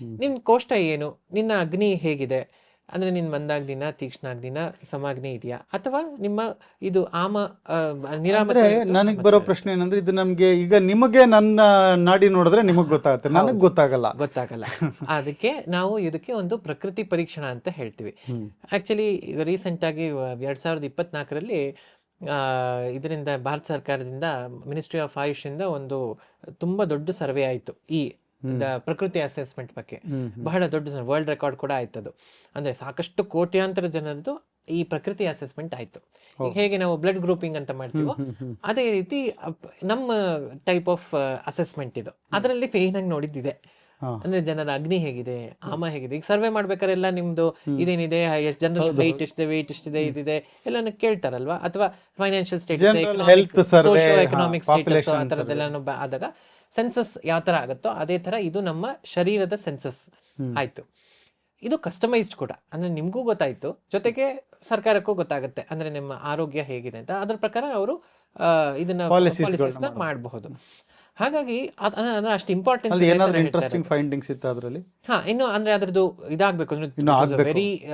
ನಿನ್ನ ನಿನ್ ಕೋಷ್ಟ ಏನು? ನಿನ್ನ ಅಗ್ನಿ ಹೇಗಿದೆ? ಅಂದ್ರೆ ನಿನ್ ಮಂದಾಗ್ನಿನ ತೀಕ್ಷ್ಣಾಗ್ನಿನ ಸಮಾಗ್ನಿ ಇದೆಯಾ? ಅಥವಾ ನಿಮ್ಮ ಇದು ಆಮ ನಿರಾಮರೆ ನನಗೆ ಬರೋ ಪ್ರಶ್ನೆ ಏನಂದ್ರೆ ಇದು ನಮ್ಗೆ ಈಗ ನಿಮಗೆ ನನ್ನ ನಾಡಿ ನೋಡಿದ್ರೆ ನಿಮಗ್ ಗೊತ್ತಾಗುತ್ತೆ. ನನಗ್ ಗೊತ್ತಾಗಲ್ಲ. ಗೊತ್ತಾಗಲ್ಲ. ಅದಕ್ಕೆ ನಾವು ಇದಕ್ಕೆ ಒಂದು ಪ್ರಕೃತಿ ಪರೀಕ್ಷಣ ಅಂತ ಹೇಳ್ತೀವಿ. ಆಕ್ಚುಲಿ ಆ್ಯಕ್ಚುಲಿ ರೀಸೆಂಟ್ ಆಗಿ ಎರಡು ಸಾವಿರದ ಇಪ್ಪತ್ನಾಲ್ಕರಲ್ಲಿ ಇದರಿಂದ ಭಾರತ ಸರ್ಕಾರದಿಂದ ಮಿನಿಸ್ಟ್ರಿ ಆಫ್ ಆಯುಷ್ ಇಂದ ಒಂದು ತುಂಬಾ ದೊಡ್ಡ ಸರ್ವೆ ಆಯಿತು. ಈ ಪ್ರಕೃತಿ ಅಸೆಸ್ಮೆಂಟ್ ಬಗ್ಗೆ. ಬಹಳ ದೊಡ್ಡ ವರ್ಲ್ಡ್ ರೆಕಾರ್ಡ್ ಕೂಡ ಆಯ್ತದು. ಅಂದ್ರೆ ಸಾಕಷ್ಟು ಕೋಟ್ಯಾಂತರ ಜನರದ್ದು ಈ ಪ್ರಕೃತಿ ಅಸೆಸ್ಮೆಂಟ್ ಆಯ್ತು. ಹೇಗೆ ನಾವು ಬ್ಲಡ್ ಗ್ರೂಪಿಂಗ್ ಅಂತ ಮಾಡ್ತೀವೋ. ಅದೇ ರೀತಿ ನಮ್ಮ ಟೈಪ್ ಆಫ್ ಅಸೆಸ್ಮೆಂಟ್ ಇದು. ಅದರಲ್ಲಿ ಫೇನ್ ಆಗಿ ನೋಡಿದ್ದಿದೆ. ಅಂದ್ರೆ ಜನರ ಅಗ್ನಿ ಹೇಗಿದೆ ಆಮ ಹೇಗಿದೆ. ಈಗ ಸರ್ವೆ ಮಾಡ್ಬೇಕಾದ್ರೆ ಎಲ್ಲ ನಿಮ್ದು ಇದೇನಿದೆ ಎಷ್ಟು ಜನರ ವೈಟ್. ಎಷ್ಟಿದೆ ವೆಯ್ಟ್ ಎಷ್ಟಿದೆ ಇದಿದೆ ಎಲ್ಲಾನು ಕೇಳ್ತಾರಲ್ವಾ? ಅಥವಾ financial state health survey, socio ಹಾ, ಎಕನಾಮಿಕ್ ಸ್ಟೇಟಸ್ ಆ ಥರದ್ದೆಲ್ಲನೂ ಆದಾಗ ಸೆನ್ಸಸ್ ಯಾವ ತರ ಆಗುತ್ತೋ ಅದೇ ತರ ಇದು ನಮ್ಮ ಶರೀರದ ಸೆನ್ಸಸ್. ಆಯ್ತು. ಇದು ಕಸ್ಟಮೈಸ್ಡ್ ಕೂಡ. ಅಂದ್ರೆ ನಿಮ್ಗೂ ಗೊತ್ತಾಯ್ತು. ಜೊತೆಗೆ ಸರ್ಕಾರಕ್ಕೂ ಗೊತ್ತಾಗುತ್ತೆ. ಅಂದ್ರೆ ನಿಮ್ಮ ಆರೋಗ್ಯ ಹೇಗಿದೆ ಅಂತ. ಅದ್ರ ಪ್ರಕಾರ ಅವರು ಇದನ್ನ ಮಾಡಬಹುದು. ಹಾಗಾಗಿ ಅಂದ್ರೆ ಅಷ್ಟು ಇಂಪಾರ್ಟೆಂಟ್ ಏನಾದ್ರೂ ಇಂಟ್ರೆಸ್ಟಿಂಗ್ ಫೈಂಡಿಂಗ್ಸ್ ಇತ್ತು ಅದರಲ್ಲಿ? ಹಾ ಇನ್ನು ಅಂದ್ರೆ ಅದ್ರದ್ದು ಇದಾಗಬೇಕು. ಅಂದ್ರೆ. ವೆರಿ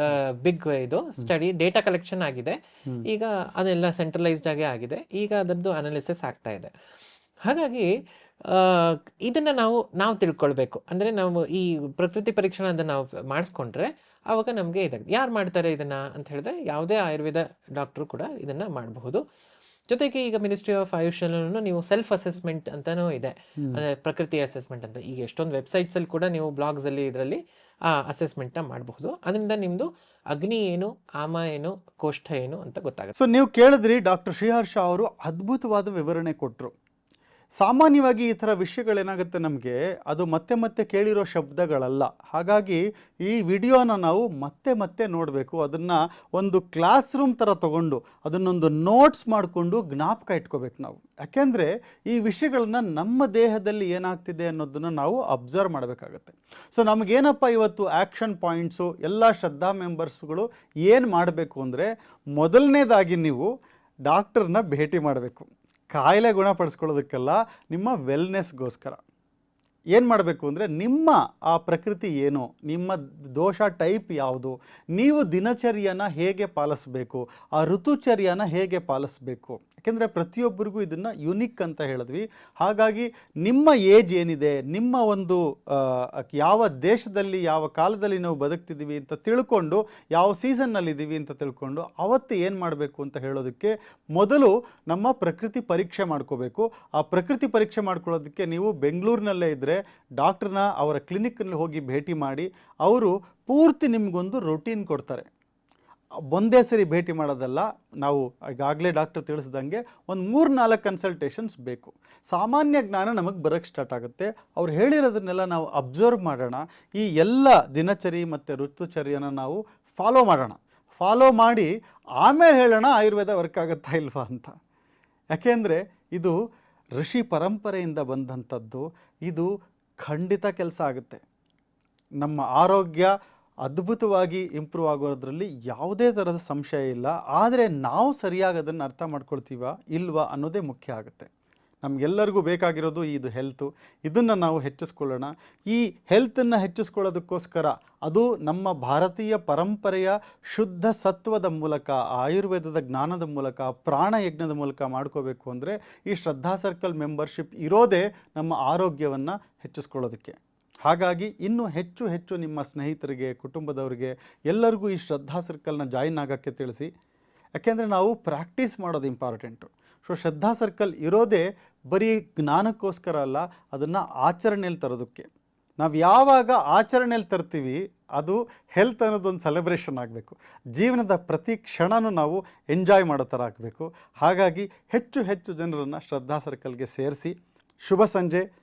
ಬಿಗ್ ಇದು ಸ್ಟಡಿ ಡೇಟಾ ಕಲೆಕ್ಷನ್ ಆಗಿದೆ. ಈಗ ಅದೆಲ್ಲ ಸೆಂಟ್ರಲೈಸ್ಡ್ ಆಗೇ ಆಗಿದೆ. ಈಗ ಅದರದ್ದು ಅನಾಲಿಸಿಸ್ ಆಗ್ತಾ ಇದೆ. ಹಾಗಾಗಿ ಇದನ್ನ ನಾವು ನಾವು ತಿಳ್ಕೊಳ್ಬೇಕು. ಅಂದರೆ ನಾವು ಈ ಪ್ರಕೃತಿ ಪರೀಕ್ಷಣ ಅಂತ ನಾವು ಮಾಡಿಸ್ಕೊಂಡ್ರೆ ಆವಾಗ ನಮಗೆ ಇದಾಗುತ್ತೆ ಯಾರು ಮಾಡ್ತಾರೆ ಇದನ್ನು ಅಂತ ಹೇಳಿದ್ರೆ ಯಾವುದೇ ಆಯುರ್ವೇದ ಡಾಕ್ಟ್ರು ಕೂಡ ಇದನ್ನು ಮಾಡಬಹುದು. ಜೊತೆಗೆ ಈಗ ಮಿನಿಸ್ಟ್ರಿ ಆಫ್ ಆಯುಷ್ ನೀವು ಸೆಲ್ಫ್ ಅಸೆಸ್ಮೆಂಟ್ ಅಂತಾನೂ ಇದೆ. ಅಂದರೆ ಪ್ರಕೃತಿ ಅಸೆಸ್ಮೆಂಟ್ ಅಂತ. ಈಗ ಎಷ್ಟೊಂದು ವೆಬ್ಸೈಟ್ಸಲ್ಲಿ ಕೂಡ ನೀವು ಬ್ಲಾಗ್ಸಲ್ಲಿ ಇದರಲ್ಲಿ ಆ ಅಸೆಸ್ಮೆಂಟ್ನ ಮಾಡಬಹುದು. ಅದರಿಂದ ನಿಮ್ಮದು ಅಗ್ನಿ ಏನು ಆಮ ಏನು ಕೋಷ್ಠ ಏನು ಅಂತ ಗೊತ್ತಾಗುತ್ತೆ. ಸೊ ನೀವು ಕೇಳಿದ್ರಿ ಡಾಕ್ಟರ್ ಶ್ರೀಹರ್ಷ ಅವರು ಅದ್ಭುತವಾದ ವಿವರಣೆ ಕೊಟ್ಟರು ಸಾಮಾನ್ಯವಾಗಿ ಈ ಥರ ವಿಷಯಗಳೇನಾಗುತ್ತೆ ನಮಗೆ, ಅದು ಮತ್ತೆ ಮತ್ತೆ ಕೇಳಿರೋ ಶಬ್ದಗಳಲ್ಲ. ಹಾಗಾಗಿ ಈ ವಿಡಿಯೋನ ನಾವು ಮತ್ತೆ ಮತ್ತೆ ನೋಡಬೇಕು. ಅದನ್ನು ಒಂದು ಕ್ಲಾಸ್ ರೂಮ್ ಥರ ತಗೊಂಡು, ಅದನ್ನೊಂದು ನೋಟ್ಸ್ ಮಾಡಿಕೊಂಡು ಜ್ಞಾಪಕ ಇಟ್ಕೋಬೇಕು ನಾವು. ಯಾಕೆಂದರೆ ಈ ವಿಷಯಗಳನ್ನ ನಮ್ಮ ದೇಹದಲ್ಲಿ ಏನಾಗ್ತಿದೆ ಅನ್ನೋದನ್ನು ನಾವು ಅಬ್ಸರ್ವ್ ಮಾಡಬೇಕಾಗತ್ತೆ. ಸೊ, ನಮಗೇನಪ್ಪ ಇವತ್ತು ಆ್ಯಕ್ಷನ್ ಪಾಯಿಂಟ್ಸು, ಎಲ್ಲ ಶ್ರದ್ಧಾ ಮೆಂಬರ್ಸ್ಗಳು ಏನು ಮಾಡಬೇಕು ಅಂದರೆ, ಮೊದಲನೇದಾಗಿ ನೀವು ಡಾಕ್ಟರ್ನ ಭೇಟಿ ಮಾಡಬೇಕು. ಕಾಯಿಲೆ ಗುಣಪಡಿಸ್ಕೊಳ್ಳೋದಕ್ಕೆಲ್ಲ ನಿಮ್ಮ ವೆಲ್ನೆಸ್ಗೋಸ್ಕರ ಏನು ಮಾಡಬೇಕು ಅಂದರೆ ನಿಮ್ಮ ಆ ಪ್ರಕೃತಿ ಏನು, ನಿಮ್ಮ ದೋಷ ಟೈಪ್ ಯಾವುದು, ನೀವು ದಿನಚರ್ಯನ ಹೇಗೆ ಪಾಲಿಸಬೇಕು, ಆ ಋತುಚರ್ಯನ ಹೇಗೆ ಪಾಲಿಸಬೇಕು. ಯಾಕೆಂದರೆ ಪ್ರತಿಯೊಬ್ಬರಿಗೂ ಇದನ್ನು ಯುನಿಕ್ ಅಂತ ಹೇಳಿದ್ವಿ. ಹಾಗಾಗಿ ನಿಮ್ಮ ಏಜ್ ಏನಿದೆ, ನಿಮ್ಮ ಒಂದು ಯಾವ ದೇಶದಲ್ಲಿ, ಯಾವ ಕಾಲದಲ್ಲಿ ನಾವು ಬದುಕ್ತಿದ್ದೀವಿ ಅಂತ ತಿಳ್ಕೊಂಡು, ಯಾವ ಸೀಸನ್ನಲ್ಲಿದ್ದೀವಿ ಅಂತ ತಿಳ್ಕೊಂಡು ಅವತ್ತು ಏನು ಮಾಡಬೇಕು ಅಂತ ಹೇಳೋದಕ್ಕೆ ಮೊದಲು ನಮ್ಮ ಪ್ರಕೃತಿ ಪರೀಕ್ಷೆ ಮಾಡ್ಕೋಬೇಕು. ಆ ಪ್ರಕೃತಿ ಪರೀಕ್ಷೆ ಮಾಡ್ಕೊಳ್ಳೋದಕ್ಕೆ ನೀವು ಬೆಂಗಳೂರಿನಲ್ಲೇ ಇದ್ದರೆ ಡಾಕ್ಟ್ರನ್ನ ಅವರ ಕ್ಲಿನಿಕ್ನಲ್ಲಿ ಹೋಗಿ ಭೇಟಿ ಮಾಡಿ ಅವರು ಪೂರ್ತಿ ನಿಮಗೊಂದು ರೊಟೀನ್ ಕೊಡ್ತಾರೆ. ಒಂದೇ ಸರಿ ಭೇಟಿ ಮಾಡೋದಲ್ಲ, ನಾವು ಈಗಾಗಲೇ ಡಾಕ್ಟರ್ ತಿಳಿಸ್ದಂಗೆ ಒಂದು ಮೂರು ನಾಲ್ಕು ಕನ್ಸಲ್ಟೇಷನ್ಸ್ ಬೇಕು. ಸಾಮಾನ್ಯ ಜ್ಞಾನ ನಮಗೆ ಬರೋಕ್ಕೆ ಸ್ಟಾರ್ಟ್ ಆಗುತ್ತೆ. ಅವ್ರು ಹೇಳಿರೋದನ್ನೆಲ್ಲ ನಾವು ಅಬ್ಸರ್ವ್ ಮಾಡೋಣ. ಈ ಎಲ್ಲ ದಿನಚರಿ ಮತ್ತು ಋತುಚರ್ಯನ ನಾವು ಫಾಲೋ ಮಾಡೋಣ. ಫಾಲೋ ಮಾಡಿ ಆಮೇಲೆ ಹೇಳೋಣ ಆಯುರ್ವೇದ ವರ್ಕ್ ಆಗುತ್ತಾ ಇಲ್ವಾ ಅಂತ. ಯಾಕೆಂದರೆ ಇದು ಋಷಿ ಪರಂಪರೆಯಿಂದ ಬಂದಂಥದ್ದು. ಇದು ಖಂಡಿತ ಕೆಲಸ ಆಗುತ್ತೆ. ನಮ್ಮ ಆರೋಗ್ಯ ಅದ್ಭುತವಾಗಿ ಇಂಪ್ರೂವ್ ಆಗೋದ್ರಲ್ಲಿ ಯಾವುದೇ ಥರದ ಸಂಶಯ ಇಲ್ಲ. ಆದರೆ ನಾವು ಸರಿಯಾಗಿ ಅದನ್ನು ಅರ್ಥ ಮಾಡ್ಕೊಳ್ತೀವ, ಇಲ್ವಾ ಅನ್ನೋದೇ ಮುಖ್ಯ ಆಗುತ್ತೆ. ನಮಗೆಲ್ಲರಿಗೂ ಬೇಕಾಗಿರೋದು ಇದು ಹೆಲ್ತು ಇದನ್ನು ನಾವು ಹೆಚ್ಚಿಸ್ಕೊಳ್ಳೋಣ. ಈ ಹೆಲ್ತನ್ನು ಹೆಚ್ಚಿಸ್ಕೊಳ್ಳೋದಕ್ಕೋಸ್ಕರ ಅದು ನಮ್ಮ ಭಾರತೀಯ ಪರಂಪರೆಯ ಶುದ್ಧ ಸತ್ವದ ಮೂಲಕ, ಆಯುರ್ವೇದದ ಜ್ಞಾನದ ಮೂಲಕ ಪ್ರಾಣಯಜ್ಞದ ಮೂಲಕ ಮಾಡ್ಕೋಬೇಕು ಅಂದರೆ ಈ ಶ್ರದ್ಧಾ ಸರ್ಕಲ್ ಮೆಂಬರ್ಶಿಪ್ ಇರೋದೇ ನಮ್ಮ ಆರೋಗ್ಯವನ್ನು ಹೆಚ್ಚಿಸ್ಕೊಳ್ಳೋದಕ್ಕೆ. ಹಾಗಾಗಿ ಇನ್ನೂ ಹೆಚ್ಚು ಹೆಚ್ಚು ನಿಮ್ಮ ಸ್ನೇಹಿತರಿಗೆ, ಕುಟುಂಬದವರಿಗೆ ಎಲ್ಲರಿಗೂ ಈ ಶ್ರದ್ಧಾ ಸರ್ಕಲ್ನ ಜಾಯಿನ್ ಆಗೋಕ್ಕೆ ತಿಳಿಸಿ. ಯಾಕೆಂದರೆ ನಾವು ಪ್ರಾಕ್ಟೀಸ್ ಮಾಡೋದು ಇಂಪಾರ್ಟೆಂಟು ಸೊ ಶ್ರದ್ಧಾ ಸರ್ಕಲ್ ಇರೋದೇ ಬರೀ ಜ್ಞಾನಕ್ಕೋಸ್ಕರ ಅಲ್ಲ, ಅದನ್ನು ಆಚರಣೆಯಲ್ಲಿ ತರೋದಕ್ಕೆ. ನಾವು ಯಾವಾಗ ಆಚರಣೆಯಲ್ಲಿ ತರ್ತೀವಿ, ಅದು ಹೆಲ್ತ್ ಅನ್ನೋದೊಂದು ಸೆಲೆಬ್ರೇಷನ್ ಆಗಬೇಕು. ಜೀವನದ ಪ್ರತಿ ಕ್ಷಣನೂ ನಾವು ಎಂಜಾಯ್ ಮಾಡೋ ಥರ ಆಗಬೇಕು. ಹಾಗಾಗಿ ಹೆಚ್ಚು ಹೆಚ್ಚು ಜನರನ್ನು ಶ್ರದ್ಧಾ ಸರ್ಕಲ್ಗೆ ಸೇರಿಸಿ. ಶುಭ ಸಂಜೆ.